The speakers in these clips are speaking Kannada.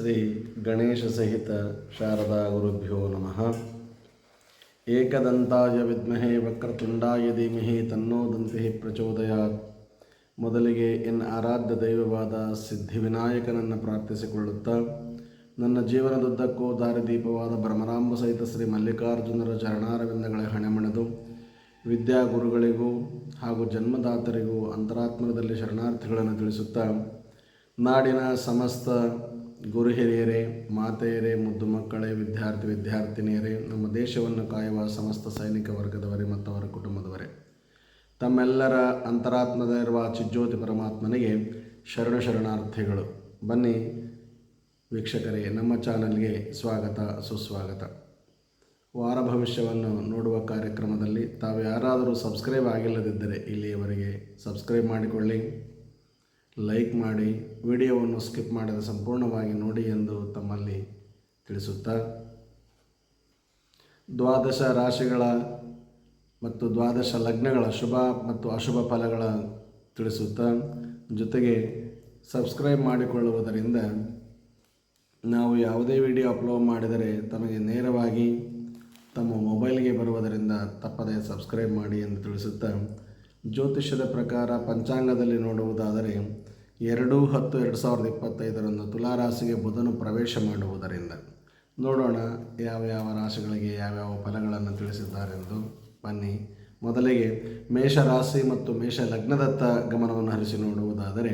ಶ್ರೀ ಗಣೇಶ ಸಹಿತ ಶಾರದಾ ಗುರುಭ್ಯೋ ನಮಃ. ಏಕದಂತಾಯ ವಿದ್ಮಹೇ ವಕ್ರತುಂಡಾಯ ಧೀಮಹಿ ತನ್ನೋ ದಂತಿ ಪ್ರಚೋದಯಾತ್. ಮೊದಲಿಗೆ ಎನ್ನ ಆರಾಧ್ಯ ದೈವವಾದ ಸಿದ್ಧಿವಿನಾಯಕನನ್ನು ಪ್ರಾರ್ಥಿಸಿಕೊಳ್ಳುತ್ತಾ, ನನ್ನ ಜೀವನದುದ್ದಕ್ಕೂ ದಾರಿದೀಪವಾದ ಭ್ರಮರಾಂಬ ಸಹಿತ ಶ್ರೀ ಮಲ್ಲಿಕಾರ್ಜುನರ ಚರಣಾರವಿಂದಗಳ ಹಣೆಮಣೆದು, ವಿದ್ಯಾಗುರುಗಳಿಗೂ ಹಾಗೂ ಜನ್ಮದಾತರಿಗೂ ಅಂತರಾತ್ಮದಲ್ಲಿ ಶರಣಾರ್ಥಿಗಳನ್ನು ತಿಳಿಸುತ್ತಾ, ನಾಡಿನ ಸಮಸ್ತ ಗುರು ಹಿರಿಯರೇ ಮಾತೆಯರೇ, ಮುದ್ದು ಮಕ್ಕಳೇ, ವಿದ್ಯಾರ್ಥಿ, ವಿದ್ಯಾರ್ಥಿನಿಯರೇ, ನಮ್ಮ ದೇಶವನ್ನು ಕಾಯುವ ಸಮಸ್ತ ಸೈನಿಕ ವರ್ಗದವರೇ ಮತ್ತು ಅವರ ಕುಟುಂಬದವರೇ. ತಮ್ಮೆಲ್ಲರ ಅಂತರಾತ್ಮದಲ್ಲಿರುವ ಚಿಜ್ಯೋತಿ ಪರಮಾತ್ಮನಿಗೆ ಶರಣ ಶರಣಾರ್ಥಿಗಳು. ಬನ್ನಿ ವೀಕ್ಷಕರೇ, ನಮ್ಮ ಚಾನಲ್ಗೆ ಸ್ವಾಗತ, ಸುಸ್ವಾಗತ. ವಾರ ಭವಿಷ್ಯವನ್ನು ನೋಡುವ ಕಾರ್ಯಕ್ರಮದಲ್ಲಿ ತಾವು ಯಾರಾದರೂ ಸಬ್ಸ್ಕ್ರೈಬ್ ಆಗಿಲ್ಲದಿದ್ದರೆ ಇಲ್ಲಿಯವರೆಗೆ ಸಬ್ಸ್ಕ್ರೈಬ್ ಮಾಡಿಕೊಳ್ಳಿ. ಲೈಕ್ ಮಾಡಿ ವಿಡಿಯೋವನ್ನು ಸ್ಕಿಪ್ ಮಾಡದೆ ಸಂಪೂರ್ಣವಾಗಿ ನೋಡಿ ಎಂದು ತಮ್ಮಲ್ಲಿ ತಿಳಿಸುತ್ತಾ, ದ್ವಾದಶ ರಾಶಿಗಳ ಮತ್ತು ದ್ವಾದಶ ಲಗ್ನಗಳ ಶುಭ ಮತ್ತು ಅಶುಭ ಫಲಗಳ ತಿಳಿಸುತ್ತಾ, ಜೊತೆಗೆ ಸಬ್ಸ್ಕ್ರೈಬ್ ಮಾಡಿಕೊಳ್ಳುವುದರಿಂದ ನಾವು ಯಾವುದೇ ವಿಡಿಯೋ ಅಪ್ಲೋಡ್ ಮಾಡಿದರೆ ತಮಗೆ ನೇರವಾಗಿ ತಮ್ಮ ಮೊಬೈಲ್ಗೆ ಬರುವುದರಿಂದ ತಪ್ಪದೆ ಸಬ್ಸ್ಕ್ರೈಬ್ ಮಾಡಿ ಎಂದು ತಿಳಿಸುತ್ತಾ, ಜ್ಯೋತಿಷ್ಯದ ಪ್ರಕಾರ ಪಂಚಾಂಗದಲ್ಲಿ ನೋಡುವುದಾದರೆ ಎರಡು ಹತ್ತು ಎರಡು ಸಾವಿರದ ಇಪ್ಪತ್ತೈದರಂದು ತುಲಾರಾಶಿಗೆ ಬುಧನು ಪ್ರವೇಶ ಮಾಡುವುದರಿಂದ ನೋಡೋಣ ಯಾವ ಯಾವ ರಾಶಿಗಳಿಗೆ ಯಾವ್ಯಾವ ಫಲಗಳನ್ನು ತಿಳಿಸಿದ್ದಾರೆಂದು. ಬನ್ನಿ, ಮೊದಲಿಗೆ ಮೇಷರಾಶಿ ಮತ್ತು ಮೇಷ ಲಗ್ನದತ್ತ ಗಮನವನ್ನು ಹರಿಸಿ ನೋಡುವುದಾದರೆ,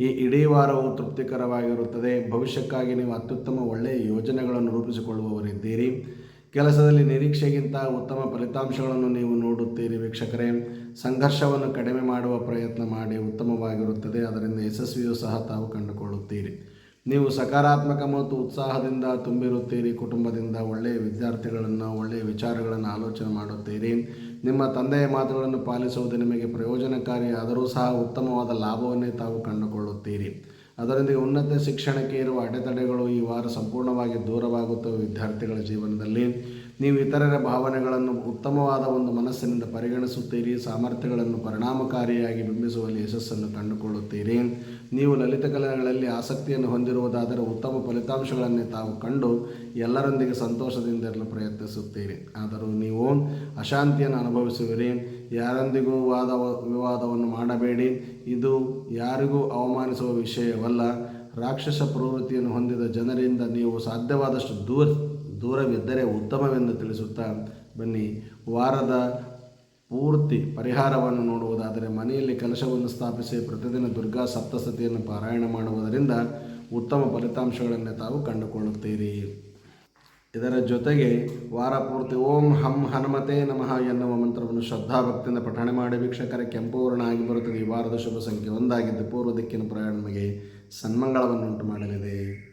ಈ ಇಡೀ ವಾರವು ತೃಪ್ತಿಕರವಾಗಿರುತ್ತದೆ. ಭವಿಷ್ಯಕ್ಕಾಗಿ ನೀವು ಅತ್ಯುತ್ತಮ ಒಳ್ಳೆಯ ಯೋಜನೆಗಳನ್ನು ರೂಪಿಸಿಕೊಳ್ಳುವವರಿದ್ದೀರಿ. ಕೆಲಸದಲ್ಲಿ ನಿರೀಕ್ಷೆಗಿಂತ ಉತ್ತಮ ಫಲಿತಾಂಶಗಳನ್ನು ನೀವು ನೋಡುತ್ತೀರಿ ವೀಕ್ಷಕರೇ. ಸಂಘರ್ಷವನ್ನು ಕಡಿಮೆ ಮಾಡುವ ಪ್ರಯತ್ನ ಮಾಡಿ ಉತ್ತಮವಾಗಿರುತ್ತದೆ. ಅದರಿಂದ ಯಶಸ್ವಿಯೂ ಸಹ ತಾವು ಕಂಡುಕೊಳ್ಳುತ್ತೀರಿ. ನೀವು ಸಕಾರಾತ್ಮಕ ಮತ್ತು ಉತ್ಸಾಹದಿಂದ ತುಂಬಿರುತ್ತೀರಿ. ಕುಟುಂಬದಿಂದ ಒಳ್ಳೆಯ ವಿದ್ಯಾರ್ಥಿಗಳನ್ನು, ಒಳ್ಳೆಯ ವಿಚಾರಗಳನ್ನು ಆಲೋಚನೆ ಮಾಡುತ್ತೀರಿ. ನಿಮ್ಮ ತಂದೆಯ ಮಾತುಗಳನ್ನು ಪಾಲಿಸುವುದು ನಿಮಗೆ ಪ್ರಯೋಜನಕಾರಿ ಆದರೂ ಸಹ ಉತ್ತಮವಾದ ಲಾಭವನ್ನೇ ತಾವು ಕಂಡುಕೊಳ್ಳುತ್ತೀರಿ. ಅದರೊಂದಿಗೆ ಉನ್ನತ ಶಿಕ್ಷಣಕ್ಕೆ ಇರುವ ಅಡೆತಡೆಗಳು ಈ ವಾರ ಸಂಪೂರ್ಣವಾಗಿ ದೂರವಾಗುತ್ತವೆ ವಿದ್ಯಾರ್ಥಿಗಳ ಜೀವನದಲ್ಲಿ. ನೀವು ಇತರರ ಭಾವನೆಗಳನ್ನು ಉತ್ತಮವಾದ ಒಂದು ಮನಸ್ಸಿನಿಂದ ಪರಿಗಣಿಸುತ್ತೀರಿ, ಸಾಮರ್ಥ್ಯಗಳನ್ನು ಪರಿಣಾಮಕಾರಿಯಾಗಿ ಬಿಂಬಿಸುವಲ್ಲಿ ಯಶಸ್ಸನ್ನು ಕಂಡುಕೊಳ್ಳುತ್ತೀರಿ. ನೀವು ಲಲಿತ ಕಲೆಗಳಲ್ಲಿ ಆಸಕ್ತಿಯನ್ನು ಹೊಂದಿರುವುದಾದರೆ ಉತ್ತಮ ಫಲಿತಾಂಶಗಳನ್ನೇ ತಾವು ಕಂಡು ಎಲ್ಲರೊಂದಿಗೆ ಸಂತೋಷದಿಂದಿರಲು ಪ್ರಯತ್ನಿಸುತ್ತೀರಿ. ಆದರೂ ನೀವು ಅಶಾಂತಿಯನ್ನು ಅನುಭವಿಸುವಿರಿ. ಯಾರೊಂದಿಗೂ ವಾದ ವಿವಾದವನ್ನು ಮಾಡಬೇಡಿ. ಇದು ಯಾರಿಗೂ ಅವಮಾನಿಸುವ ವಿಷಯವಲ್ಲ. ರಾಕ್ಷಸ ಪ್ರವೃತ್ತಿಯನ್ನು ಹೊಂದಿದ ಜನರಿಂದ ನೀವು ಸಾಧ್ಯವಾದಷ್ಟು ದೂರ ದೂರವಿದ್ದರೆ ಉತ್ತಮವೆಂದು ತಿಳಿಸುತ್ತಾ ಬನ್ನಿ. ವಾರದ ಪೂರ್ತಿ ಪರಿಹಾರವನ್ನು ನೋಡುವುದಾದರೆ ಮನೆಯಲ್ಲಿ ಕಲಶವನ್ನು ಸ್ಥಾಪಿಸಿ ಪ್ರತಿದಿನ ದುರ್ಗಾ ಸಪ್ತಸತಿಯನ್ನು ಪಾರಾಯಣ ಮಾಡುವುದರಿಂದ ಉತ್ತಮ ಫಲಿತಾಂಶಗಳನ್ನು ತಾವು ಕಂಡುಕೊಳ್ಳುತ್ತೀರಿ. ಇದರ ಜೊತೆಗೆ ವಾರ ಪೂರ್ತಿ ಓಂ ಹಂ ಹನುಮತೆ ನಮಃ ಎನ್ನುವ ಮಂತ್ರವನ್ನು ಶ್ರದ್ಧಾಭಕ್ತಿಯಿಂದ ಪಠಣೆ ಮಾಡಿ ವೀಕ್ಷಕರ ಕೆಂಪೂರ್ಣ ಆಗಿ ಬರುತ್ತದೆ. ಈ ವಾರದ ಶುಭ ಸಂಖ್ಯೆ ಒಂದಾಗಿದ್ದು ಪೂರ್ವ ದಿಕ್ಕಿನ ಪ್ರಯಾಣ ನಮಗೆ ಸನ್ಮಂಗಳವನ್ನುಂಟು ಮಾಡಲಿದೆ.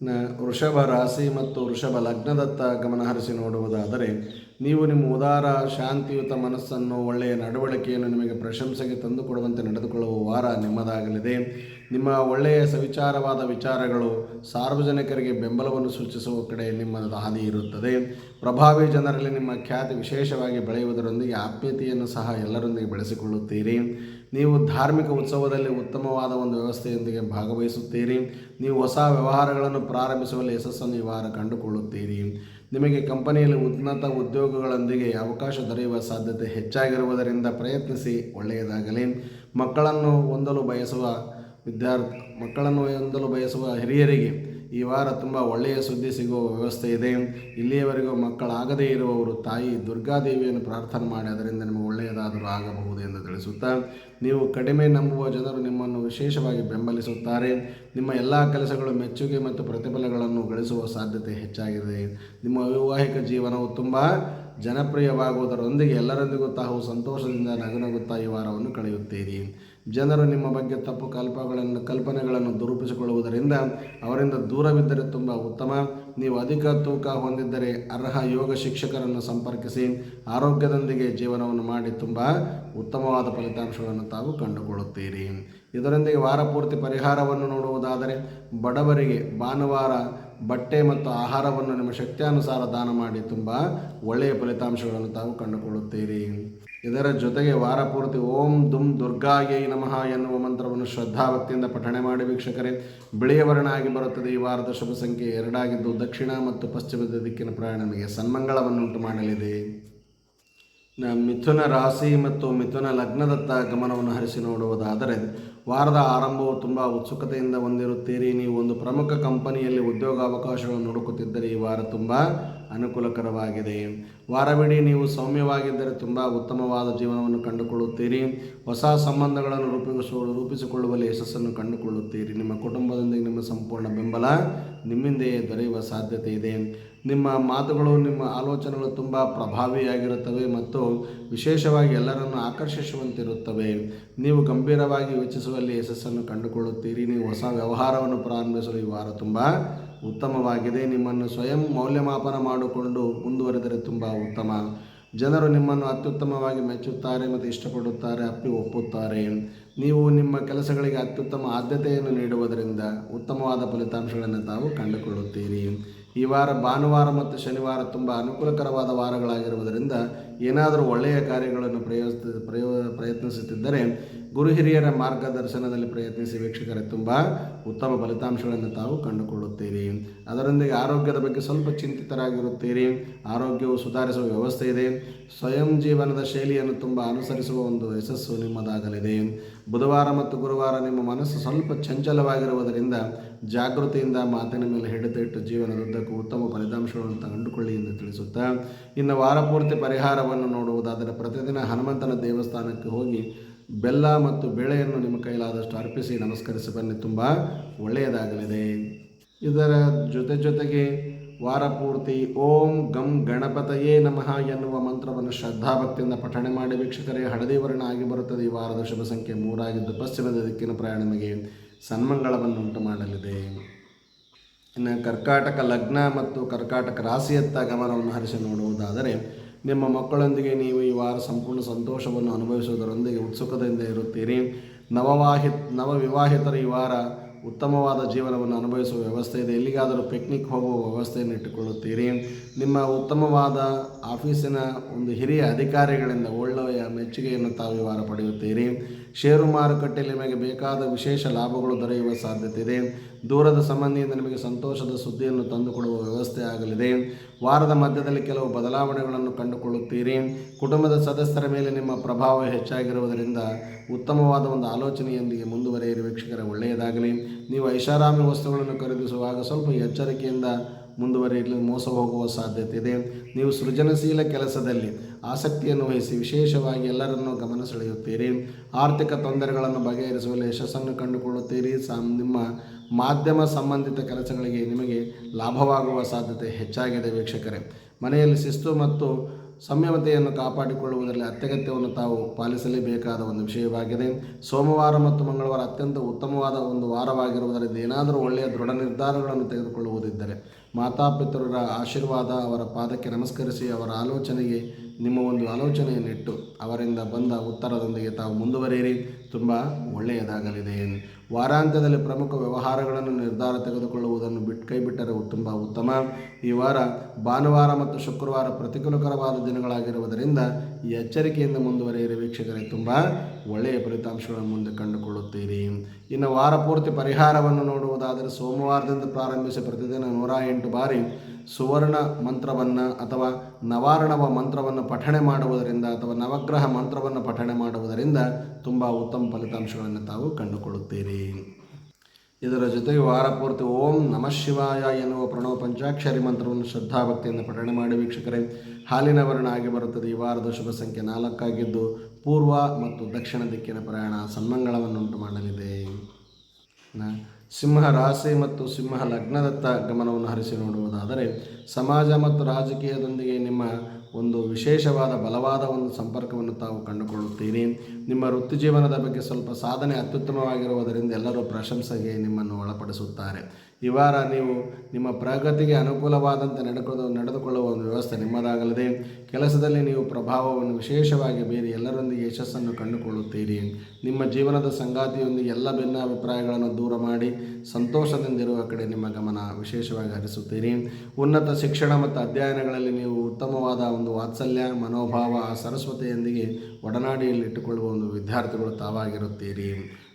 ನ ವೃಷಭ ರಾಶಿ ಮತ್ತು ವೃಷಭ ಲಗ್ನದತ್ತ ಗಮನ ಹರಿಸಿ ನೋಡುವುದಾದರೆ, ನೀವು ನಿಮ್ಮ ಉದಾರ, ಶಾಂತಿಯುತ ಮನಸ್ಸನ್ನು ಒಳ್ಳೆಯ ನಡವಳಿಕೆಯನ್ನು ನಿಮಗೆ ಪ್ರಶಂಸೆಗೆ ತಂದುಕೊಡುವಂತೆ ನಡೆದುಕೊಳ್ಳುವ ವಾರ ನಿಮ್ಮದಾಗಲಿದೆ. ನಿಮ್ಮ ಒಳ್ಳೆಯ ಸವಿಚಾರವಾದ ವಿಚಾರಗಳು ಸಾರ್ವಜನಿಕರಿಗೆ ಬೆಂಬಲವನ್ನು ಸೂಚಿಸುವ ಕಡೆ ನಿಮ್ಮ ಹಾದಿ ಇರುತ್ತದೆ. ಪ್ರಭಾವಿ ಜನರಲ್ಲಿ ನಿಮ್ಮ ಖ್ಯಾತಿ ವಿಶೇಷವಾಗಿ ಬೆಳೆಯುವುದರೊಂದಿಗೆ ಆಪ್ಯತೆಯನ್ನು ಸಹ ಎಲ್ಲರೊಂದಿಗೆ ಬೆಳೆಸಿಕೊಳ್ಳುತ್ತೀರಿ. ನೀವು ಧಾರ್ಮಿಕ ಉತ್ಸವದಲ್ಲಿ ಉತ್ತಮವಾದ ಒಂದು ವ್ಯವಸ್ಥೆಯೊಂದಿಗೆ ಭಾಗವಹಿಸುತ್ತೀರಿ. ನೀವು ಹೊಸ ವ್ಯವಹಾರಗಳನ್ನು ಪ್ರಾರಂಭಿಸುವಲ್ಲಿ ಯಶಸ್ಸನ್ನು ಈ ಕಂಡುಕೊಳ್ಳುತ್ತೀರಿ. ನಿಮಗೆ ಕಂಪನಿಯಲ್ಲಿ ಉನ್ನತ ಉದ್ಯೋಗಗಳೊಂದಿಗೆ ಅವಕಾಶ ದೊರೆಯುವ ಸಾಧ್ಯತೆ ಹೆಚ್ಚಾಗಿರುವುದರಿಂದ ಪ್ರಯತ್ನಿಸಿ, ಒಳ್ಳೆಯದಾಗಲಿ. ಮಕ್ಕಳನ್ನು ಹೊಂದಲು ಬಯಸುವ ವಿದ್ಯಾರ್ಥಿ, ಮಕ್ಕಳನ್ನು ಹೊಂದಲು ಬಯಸುವ ಹಿರಿಯರಿಗೆ ಈ ವಾರ ತುಂಬ ಒಳ್ಳೆಯ ಸುದ್ದಿ ಸಿಗುವ ವ್ಯವಸ್ಥೆ ಇದೆ. ಇಲ್ಲಿಯವರೆಗೂ ಮಕ್ಕಳಾಗದೇ ಇರುವವರು ತಾಯಿ ದುರ್ಗಾದೇವಿಯನ್ನು ಪ್ರಾರ್ಥನೆ ಮಾಡಿ, ಅದರಿಂದ ನಿಮಗೆ ಒಳ್ಳೆಯದಾದರೂ ಆಗಬಹುದು ಎಂದು ತಿಳಿಸುತ್ತಾ ನೀವು ಕಡಿಮೆ ನಂಬುವ ಜನರು ನಿಮ್ಮನ್ನು ವಿಶೇಷವಾಗಿ ಬೆಂಬಲಿಸುತ್ತಾರೆ. ನಿಮ್ಮ ಎಲ್ಲ ಕೆಲಸಗಳು ಮೆಚ್ಚುಗೆ ಮತ್ತು ಪ್ರತಿಫಲಗಳನ್ನು ಗಳಿಸುವ ಸಾಧ್ಯತೆ ಹೆಚ್ಚಾಗಿದೆ. ನಿಮ್ಮ ವೈವಾಹಿಕ ಜೀವನವು ತುಂಬ ಜನಪ್ರಿಯವಾಗುವುದರೊಂದಿಗೆ ಎಲ್ಲರೊಂದಿಗೂ ತಾವು ಸಂತೋಷದಿಂದ ನಗುನಗುತ್ತಾ ಈ ವಾರವನ್ನು ಕಳೆಯುತ್ತೀರಿ. ಜನರು ನಿಮ್ಮ ಬಗ್ಗೆ ತಪ್ಪು ಕಲ್ಪಗಳನ್ನು, ಕಲ್ಪನೆಗಳನ್ನು ದುರುಪಿಸಿಕೊಳ್ಳುವುದರಿಂದ ಅವರಿಂದ ದೂರವಿದ್ದರೆ ತುಂಬ ಉತ್ತಮ. ನೀವು ಅಧಿಕ ತೂಕ ಹೊಂದಿದ್ದರೆ ಅರ್ಹ ಯೋಗ ಶಿಕ್ಷಕರನ್ನು ಸಂಪರ್ಕಿಸಿ, ಆರೋಗ್ಯದೊಂದಿಗೆ ಜೀವನವನ್ನು ಮಾಡಿ ತುಂಬ ಉತ್ತಮವಾದ ಫಲಿತಾಂಶಗಳನ್ನು ತಾವು ಕಂಡುಕೊಳ್ಳುತ್ತೀರಿ. ಇದರೊಂದಿಗೆ ವಾರಪೂರ್ತಿ ಪರಿಹಾರವನ್ನು ನೋಡುವುದಾದರೆ, ಬಡವರಿಗೆ ಭಾನುವಾರ ಬಟ್ಟೆ ಮತ್ತು ಆಹಾರವನ್ನು ನಿಮ್ಮ ಶಕ್ತಿಯಾನುಸಾರ ದಾನ ಮಾಡಿ ತುಂಬ ಒಳ್ಳೆಯ ಫಲಿತಾಂಶಗಳನ್ನು ತಾವು ಕಂಡುಕೊಳ್ಳುತ್ತೀರಿ. ಇದರ ಜೊತೆಗೆ ವಾರಪೂರ್ತಿ ಓಂ ದುಂ ದುರ್ಗಾಯೈ ನಮಃ ಎನ್ನುವ ಮಂತ್ರವನ್ನು ಶ್ರದ್ಧಾಭಕ್ತಿಯಿಂದ ಪಠಣೆ ಮಾಡಿ ವೀಕ್ಷಕರೇ ಬಿಳಿಯ ವರ್ಣ ಆಗಿ ಬರುತ್ತದೆ ಈ ವಾರದ ಶುಭ ಸಂಖ್ಯೆ ಎರಡಾಗಿದ್ದು ದಕ್ಷಿಣ ಮತ್ತು ಪಶ್ಚಿಮದ ದಿಕ್ಕಿನ ಪ್ರಯಾಣ ಸನ್ಮಂಗಳವನ್ನು ಸನ್ಮಂಗಳವನ್ನುಂಟು ಮಾಡಲಿದೆ. ಮಿಥುನ ರಾಶಿ ಮತ್ತು ಮಿಥುನ ಲಗ್ನದತ್ತ ಗಮನವನ್ನು ಹರಿಸಿ ನೋಡುವುದಾದರೆ ವಾರದ ಆರಂಭವು ತುಂಬ ಉತ್ಸುಕತೆಯಿಂದ ಹೊಂದಿರುತ್ತೀರಿ. ನೀವು ಒಂದು ಪ್ರಮುಖ ಕಂಪನಿಯಲ್ಲಿ ಉದ್ಯೋಗಾವಕಾಶಗಳನ್ನು ಹುಡುಕುತ್ತಿದ್ದರೆ ಈ ವಾರ ತುಂಬ ಅನುಕೂಲಕರವಾಗಿದೆ. ವಾರವಿಡೀ ನೀವು ಸೌಮ್ಯವಾಗಿದ್ದರೆ ತುಂಬ ಉತ್ತಮವಾದ ಜೀವನವನ್ನು ಕಂಡುಕೊಳ್ಳುತ್ತೀರಿ. ಹೊಸ ಸಂಬಂಧಗಳನ್ನು ರೂಪಿಸುವ, ರೂಪಿಸಿಕೊಳ್ಳುವಲ್ಲಿ ಯಶಸ್ಸನ್ನು ಕಂಡುಕೊಳ್ಳುತ್ತೀರಿ. ನಿಮ್ಮ ಕುಟುಂಬದೊಂದಿಗೆ ನಿಮ್ಮ ಸಂಪೂರ್ಣ ಬೆಂಬಲ ನಿಮ್ಮಿಂದೆಯೇ ದೊರೆಯುವ ಸಾಧ್ಯತೆ ಇದೆ. ನಿಮ್ಮ ಮಾತುಗಳು, ನಿಮ್ಮ ಆಲೋಚನೆಗಳು ತುಂಬ ಪ್ರಭಾವಿಯಾಗಿರುತ್ತವೆ ಮತ್ತು ವಿಶೇಷವಾಗಿ ಎಲ್ಲರನ್ನು ಆಕರ್ಷಿಸುವಂತಿರುತ್ತವೆ. ನೀವು ಗಂಭೀರವಾಗಿ ಯೋಚಿಸುವಲ್ಲಿ ಯಶಸ್ಸನ್ನು ಕಂಡುಕೊಳ್ಳುತ್ತೀರಿ. ನೀವು ಹೊಸ ವ್ಯವಹಾರವನ್ನು ಪ್ರಾರಂಭಿಸಲು ಈ ವಾರ ತುಂಬ ಉತ್ತಮವಾಗಿದೆ. ನಿಮ್ಮನ್ನು ಸ್ವಯಂ ಮೌಲ್ಯಮಾಪನ ಮಾಡಿಕೊಂಡು ಮುಂದುವರೆದರೆ ತುಂಬ ಉತ್ತಮ. ಜನರು ನಿಮ್ಮನ್ನು ಅತ್ಯುತ್ತಮವಾಗಿ ಮೆಚ್ಚುತ್ತಾರೆ ಮತ್ತು ಇಷ್ಟಪಡುತ್ತಾರೆ, ಅಪ್ಪಿ ಒಪ್ಪುತ್ತಾರೆ. ನೀವು ನಿಮ್ಮ ಕೆಲಸಗಳಿಗೆ ಅತ್ಯುತ್ತಮ ಆದ್ಯತೆಯನ್ನು ನೀಡುವುದರಿಂದ ಉತ್ತಮವಾದ ಫಲಿತಾಂಶಗಳನ್ನು ತಾವು ಕಂಡುಕೊಳ್ಳುತ್ತೀರಿ. ಈ ವಾರ ಭಾನುವಾರ ಮತ್ತು ಶನಿವಾರ ತುಂಬ ಅನುಕೂಲಕರವಾದ ವಾರಗಳಾಗಿರುವುದರಿಂದ ಏನಾದರೂ ಒಳ್ಳೆಯ ಕಾರ್ಯಗಳನ್ನು ಪ್ರಯೋಜಿಸ ಪ್ರಯೋ, ಪ್ರಯತ್ನಿಸುತ್ತಿದ್ದರೆ ಗುರು ಹಿರಿಯರ ಮಾರ್ಗದರ್ಶನದಲ್ಲಿ ಪ್ರಯತ್ನಿಸಿ ವೀಕ್ಷಕರೇ, ತುಂಬ ಉತ್ತಮ ಫಲಿತಾಂಶಗಳನ್ನು ತಾವು ಕಂಡುಕೊಳ್ಳುತ್ತೀರಿ. ಅದರೊಂದಿಗೆ ಆರೋಗ್ಯದ ಬಗ್ಗೆ ಸ್ವಲ್ಪ ಚಿಂತಿತರಾಗಿರುತ್ತೀರಿ. ಆರೋಗ್ಯವು ಸುಧಾರಿಸುವ ವ್ಯವಸ್ಥೆ ಇದೆ. ಸ್ವಯಂ ಜೀವನದ ಶೈಲಿಯನ್ನು ತುಂಬ ಅನುಸರಿಸುವ ಒಂದು ಯಶಸ್ಸು ನಿಮ್ಮದಾಗಲಿದೆ. ಬುಧವಾರ ಮತ್ತು ಗುರುವಾರ ನಿಮ್ಮ ಮನಸ್ಸು ಸ್ವಲ್ಪ ಚಂಚಲವಾಗಿರುವುದರಿಂದ ಜಾಗೃತಿಯಿಂದ ಮಾತಿನ ಮೇಲೆ ಹಿಡಿದಿಟ್ಟು ಜೀವನದುದ್ದಕ್ಕೂ ಉತ್ತಮ ಫಲಿತಾಂಶಗಳನ್ನು ಕಂಡುಕೊಳ್ಳಿ ಎಂದು ತಿಳಿಸುತ್ತಾ, ಇನ್ನು ವಾರಪೂರ್ತಿ ಪರಿಹಾರವನ್ನು ನೋಡುವುದಾದರೆ ಪ್ರತಿದಿನ ಹನುಮಂತನ ದೇವಸ್ಥಾನಕ್ಕೆ ಹೋಗಿ ಬೆಲ್ಲ ಮತ್ತು ಬೇಳೆಯನ್ನು ನಿಮ್ಮ ಕೈಲಾದಷ್ಟು ಅರ್ಪಿಸಿ ನಮಸ್ಕರಿಸಿ ಬನ್ನಿ. ತುಂಬ ಒಳ್ಳೆಯದಾಗಲಿದೆ. ಇದರ ಜೊತೆ ಜೊತೆಗೆ ವಾರಪೂರ್ತಿ ಓಂ ಗಂ ಗಣಪತಯೇ ನಮಃ ಎನ್ನುವ ಮಂತ್ರವನ್ನು ಶ್ರದ್ಧಾಭಕ್ತಿಯಿಂದ ಪಠಣೆ ಮಾಡಿ ವೀಕ್ಷಕರೇ, ಹಳದಿ ವರ್ಣ ಆಗಿ ಬರುತ್ತದೆ. ಈ ವಾರದ ಶುಭ ಸಂಖ್ಯೆ ಮೂರಾಗಿದ್ದು ಪಶ್ಚಿಮದ ದಿಕ್ಕಿನ ಪ್ರಯಾಣ ನಿಮಗೆ ಸನ್ಮಂಗಳವನ್ನು ಉಂಟು ಮಾಡಲಿದೆ. ಇನ್ನು ಕರ್ಕಾಟಕ ಲಗ್ನ ಮತ್ತು ಕರ್ಕಾಟಕ ರಾಶಿಯತ್ತ ಗಮನವನ್ನು ಹರಿಸಿ ನೋಡುವುದಾದರೆ, ನಿಮ್ಮ ಮಕ್ಕಳೊಂದಿಗೆ ನೀವು ಈ ವಾರ ಸಂಪೂರ್ಣ ಸಂತೋಷವನ್ನು ಅನುಭವಿಸುವುದರೊಂದಿಗೆ ಉತ್ಸುಕತೆಯಿಂದ ಇರುತ್ತೀರಿ. ನವವಾಹಿ ನವವಿವಾಹಿತರು ಈ ವಾರ ಉತ್ತಮವಾದ ಜೀವನವನ್ನು ಅನುಭವಿಸುವ ವ್ಯವಸ್ಥೆ ಇದೆ. ಎಲ್ಲಿಗಾದರೂ ಪಿಕ್ನಿಕ್ ಹೋಗುವ ವ್ಯವಸ್ಥೆಯನ್ನು ಇಟ್ಟುಕೊಳ್ಳುತ್ತೀರಿ. ನಿಮ್ಮ ಉತ್ತಮವಾದ ಆಫೀಸಿನ ಒಂದು ಹಿರಿಯ ಅಧಿಕಾರಿಗಳಿಂದ ಒಳ್ಳೆಯ ಮೆಚ್ಚುಗೆಯನ್ನು ತಾವು ಈ ವಾರ ಪಡೆಯುತ್ತೀರಿ. ಷೇರು ಮಾರುಕಟ್ಟೆಯಲ್ಲಿ ನಿಮಗೆ ಬೇಕಾದ ವಿಶೇಷ ಲಾಭಗಳು ದೊರೆಯುವ ಸಾಧ್ಯತೆ ಇದೆ. ದೂರದ ಸಂಬಂಧಿಯಿಂದ ನಿಮಗೆ ಸಂತೋಷದ ಸುದ್ದಿಯನ್ನು ತಂದುಕೊಡುವ ವ್ಯವಸ್ಥೆ ಆಗಲಿದೆ. ವಾರದ ಮಧ್ಯದಲ್ಲಿ ಕೆಲವು ಬದಲಾವಣೆಗಳನ್ನು ಕಂಡುಕೊಳ್ಳುತ್ತೀರಿ. ಕುಟುಂಬದ ಸದಸ್ಯರ ಮೇಲೆ ನಿಮ್ಮ ಪ್ರಭಾವ ಹೆಚ್ಚಾಗಿರುವುದರಿಂದ ಉತ್ತಮವಾದ ಒಂದು ಆಲೋಚನೆಯೊಂದಿಗೆ ಮುಂದುವರಿಯಿರಿ ವೀಕ್ಷಕರ, ಒಳ್ಳೆಯದಾಗಲಿ. ನೀವು ಐಷಾರಾಮಿ ವಸ್ತುಗಳನ್ನು ಖರೀದಿಸುವಾಗ ಸ್ವಲ್ಪ ಎಚ್ಚರಿಕೆಯಿಂದ ಮುಂದುವರಿಯಲು ಮೋಸ ಹೋಗುವ ಸಾಧ್ಯತೆ ಇದೆ. ನೀವು ಸೃಜನಶೀಲ ಕೆಲಸದಲ್ಲಿ ಆಸಕ್ತಿಯನ್ನು ವಹಿಸಿ ವಿಶೇಷವಾಗಿ ಎಲ್ಲರನ್ನೂ ಗಮನ ಸೆಳೆಯುತ್ತೀರಿ. ಆರ್ಥಿಕ ತೊಂದರೆಗಳನ್ನು ಬಗೆಹರಿಸುವಲ್ಲಿ ಯಶಸ್ಸನ್ನು ಕಂಡುಕೊಳ್ಳುತ್ತೀರಿ. ನಿಮ್ಮ ಮಾಧ್ಯಮ ಸಂಬಂಧಿತ ಕೆಲಸಗಳಿಗೆ ನಿಮಗೆ ಲಾಭವಾಗುವ ಸಾಧ್ಯತೆ ಹೆಚ್ಚಾಗಿದೆ ವೀಕ್ಷಕರೇ. ಮನೆಯಲ್ಲಿ ಶಿಸ್ತು ಮತ್ತು ಸಂಯಮತೆಯನ್ನು ಕಾಪಾಡಿಕೊಳ್ಳುವುದರಲ್ಲಿ ಅತ್ಯಗತ್ಯವನ್ನು ತಾವು ಪಾಲಿಸಲೇಬೇಕಾದ ಒಂದು ವಿಷಯವಾಗಿದೆ. ಸೋಮವಾರ ಮತ್ತು ಮಂಗಳವಾರ ಅತ್ಯಂತ ಉತ್ತಮವಾದ ಒಂದು ವಾರವಾಗಿರುವುದರಿಂದ ಏನಾದರೂ ಒಳ್ಳೆಯ ದೃಢ ನಿರ್ಧಾರಗಳನ್ನು ತೆಗೆದುಕೊಳ್ಳುವುದಿದ್ದರೆ ಮಾತಾಪಿತರರ ಆಶೀರ್ವಾದ ಅವರ ಪಾದಕ್ಕೆ ನಮಸ್ಕರಿಸಿ ಅವರ ಆಲೋಚನೆಗೆ ನಿಮ್ಮ ಒಂದು ಆಲೋಚನೆಯನ್ನಿಟ್ಟು ಅವರಿಂದ ಬಂದ ಉತ್ತರದೊಂದಿಗೆ ತಾವು ಮುಂದುವರಿಯಿರಿ. ತುಂಬ ಒಳ್ಳೆಯದಾಗಲಿದೆ. ವಾರಾಂತ್ಯದಲ್ಲಿ ಪ್ರಮುಖ ವ್ಯವಹಾರಗಳನ್ನು ನಿರ್ಧಾರ ತೆಗೆದುಕೊಳ್ಳುವುದನ್ನು ಬಿಟ್ಟು ಕೈಬಿಟ್ಟರೆ ತುಂಬ ಉತ್ತಮ. ಈ ವಾರ ಭಾನುವಾರ ಮತ್ತು ಶುಕ್ರವಾರ ಪ್ರತಿಕೂಲಕರವಾದ ದಿನಗಳಾಗಿರುವುದರಿಂದ ಎಚ್ಚರಿಕೆಯಿಂದ ಮುಂದುವರಿಯಿರಿ ವೀಕ್ಷಕರೇ. ತುಂಬ ಒಳ್ಳೆಯ ಫಲಿತಾಂಶಗಳನ್ನು ಮುಂದೆ ಕಂಡುಕೊಳ್ಳುತ್ತೀರಿ. ಇನ್ನು ವಾರ ಪೂರ್ತಿ ಪರಿಹಾರವನ್ನು ನೋಡುವುದಾದರೆ ಸೋಮವಾರದಿಂದ ಪ್ರಾರಂಭಿಸಿ ಪ್ರತಿದಿನ ನೂರ ಎಂಟು ಬಾರಿ ಸುವರ್ಣ ಮಂತ್ರವನ್ನು ಅಥವಾ ನವಾರಣವ ಮಂತ್ರವನ್ನು ಪಠಣೆ ಮಾಡುವುದರಿಂದ ಅಥವಾ ನವಗ್ರಹ ಮಂತ್ರವನ್ನು ಪಠಣೆ ಮಾಡುವುದರಿಂದ ತುಂಬ ಉತ್ತಮ ಫಲಿತಾಂಶಗಳನ್ನು ತಾವು ಕಂಡುಕೊಳ್ಳುತ್ತೀರಿ. ಇದರ ಜೊತೆಗೆ ವಾರಪೂರ್ತಿ ಓಂ ನಮಃ ಶಿವಾಯ ಎನ್ನುವ ಪ್ರಣವ ಪಂಚಾಕ್ಷರಿ ಮಂತ್ರವನ್ನು ಶ್ರದ್ಧಾಭಕ್ತಿಯಿಂದ ಪಠಣೆ ಮಾಡಿ ವೀಕ್ಷಕರೇ, ಹಾಲಿನ ವರ್ಣ ಆಗಿ ಬರುತ್ತದೆ. ಈ ವಾರದ ಶುಭ ಸಂಖ್ಯೆ ನಾಲ್ಕಾಗಿದ್ದು, ಪೂರ್ವ ಮತ್ತು ದಕ್ಷಿಣ ದಿಕ್ಕಿನ ಪ್ರಯಾಣ ಸನ್ಮಂಗಳವನ್ನುಂಟು ಮಾಡಲಿದೆ. ಸಿಂಹ ರಾಶಿ ಮತ್ತು ಸಿಂಹ ಲಗ್ನದತ್ತ ಗಮನವನ್ನು ಹರಿಸಿ ನೋಡುವುದಾದರೆ ಸಮಾಜ ಮತ್ತು ರಾಜಕೀಯದೊಂದಿಗೆ ನಿಮ್ಮ ಒಂದು ವಿಶೇಷವಾದ ಬಲವಾದ ಒಂದು ಸಂಪರ್ಕವನ್ನು ತಾವು ಕಂಡುಕೊಳ್ಳುತ್ತೀರಿ. ನಿಮ್ಮ ವೃತ್ತಿ ಜೀವನದ ಬಗ್ಗೆ ಸ್ವಲ್ಪ ಸಾಧನೆ ಅತ್ಯುತ್ತಮವಾಗಿರುವುದರಿಂದ ಎಲ್ಲರೂ ಪ್ರಶಂಸೆಗೆ ನಿಮ್ಮನ್ನು ಒಳಪಡಿಸುತ್ತಾರೆ. ಈ ವಾರ ನೀವು ನಿಮ್ಮ ಪ್ರಗತಿಗೆ ಅನುಕೂಲವಾದಂತೆ ನಡೆಕೊಳ್ಳ ನಡೆದುಕೊಳ್ಳುವ ಒಂದು ವ್ಯವಸ್ಥೆ ನಿಮ್ಮದಾಗಲಿದೆ. ಕೆಲಸದಲ್ಲಿ ನೀವು ಪ್ರಭಾವವನ್ನು ವಿಶೇಷವಾಗಿ ಬೀರಿ ಎಲ್ಲರೊಂದಿಗೆ ಯಶಸ್ಸನ್ನು ಕಂಡುಕೊಳ್ಳುತ್ತೀರಿ. ನಿಮ್ಮ ಜೀವನದ ಸಂಗಾತಿಯೊಂದಿಗೆ ಎಲ್ಲ ಭಿನ್ನಾಭಿಪ್ರಾಯಗಳನ್ನು ದೂರ ಮಾಡಿ, ಸಂತೋಷದಿಂದಿರುವ ಕಡೆ ನಿಮ್ಮ ಗಮನ ವಿಶೇಷವಾಗಿ ಹರಿಸುತ್ತೀರಿ. ಉನ್ನತ ಶಿಕ್ಷಣ ಮತ್ತು ಅಧ್ಯಯನಗಳಲ್ಲಿ ನೀವು ಉತ್ತಮವಾದ ಒಂದು ಒಂದು ವಾತ್ಸಲ್ಯ ಮನೋಭಾವ ಸರಸ್ವತಿಯೊಂದಿಗೆ ಒಡನಾಡಿಯಲ್ಲಿ ಇಟ್ಟುಕೊಳ್ಳುವ ಒಂದು ವಿದ್ಯಾರ್ಥಿಗಳು ತಾವಾಗಿರುತ್ತೀರಿ.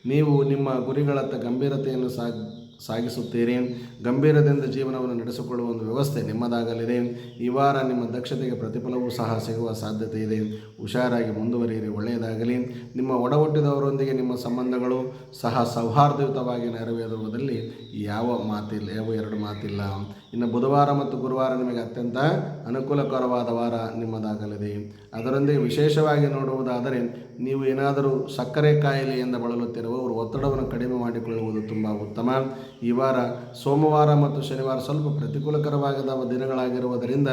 ನೀವು ನಿಮ್ಮ ಗುರಿಗಳತ್ತ ಗಂಭೀರತೆಯನ್ನು ಸಾಗ್ ಸಾಗಿಸುತ್ತೀರಿ. ಗಂಭೀರದಿಂದ ಜೀವನವನ್ನು ನಡೆಸಿಕೊಳ್ಳುವ ಒಂದು ವ್ಯವಸ್ಥೆ ನಿಮ್ಮದಾಗಲಿದೆ. ಈ ವಾರ ನಿಮ್ಮ ದಕ್ಷತೆಗೆ ಪ್ರತಿಫಲವೂ ಸಹ ಸಿಗುವ ಸಾಧ್ಯತೆ ಇದೆ. ಹುಷಾರಾಗಿ ಮುಂದುವರಿಯಿರಿ, ಒಳ್ಳೆಯದಾಗಲಿ. ನಿಮ್ಮ ಒಡಹುಟ್ಟಿದವರೊಂದಿಗೆ ನಿಮ್ಮ ಸಂಬಂಧಗಳು ಸಹ ಸೌಹಾರ್ದಯುತವಾಗಿ ನೆರವೇರುವುದರಲ್ಲಿ ಯಾವ ಮಾತಿಲ್ಲ, ಯಾವ ಎರಡು ಮಾತಿಲ್ಲ. ಇನ್ನು ಬುಧವಾರ ಮತ್ತು ಗುರುವಾರ ನಿಮಗೆ ಅತ್ಯಂತ ಅನುಕೂಲಕರವಾದ ವಾರ ನಿಮ್ಮದಾಗಲಿದೆ. ಅದರೊಂದಿಗೆ ವಿಶೇಷವಾಗಿ ನೋಡುವುದಾದರೆ, ನೀವು ಏನಾದರೂ ಸಕ್ಕರೆ ಕಾಯಿಲೆಯಿಂದ ಬಳಲುತ್ತಿರುವವರು ಒತ್ತಡವನ್ನು ಕಡಿಮೆ ಮಾಡಿಕೊಳ್ಳುವುದು ತುಂಬ ಉತ್ತಮ. ಈ ವಾರ ಸೋಮವಾರ ಮತ್ತು ಶನಿವಾರ ಸ್ವಲ್ಪ ಪ್ರತಿಕೂಲಕರವಾಗದ ದಿನಗಳಾಗಿರುವುದರಿಂದ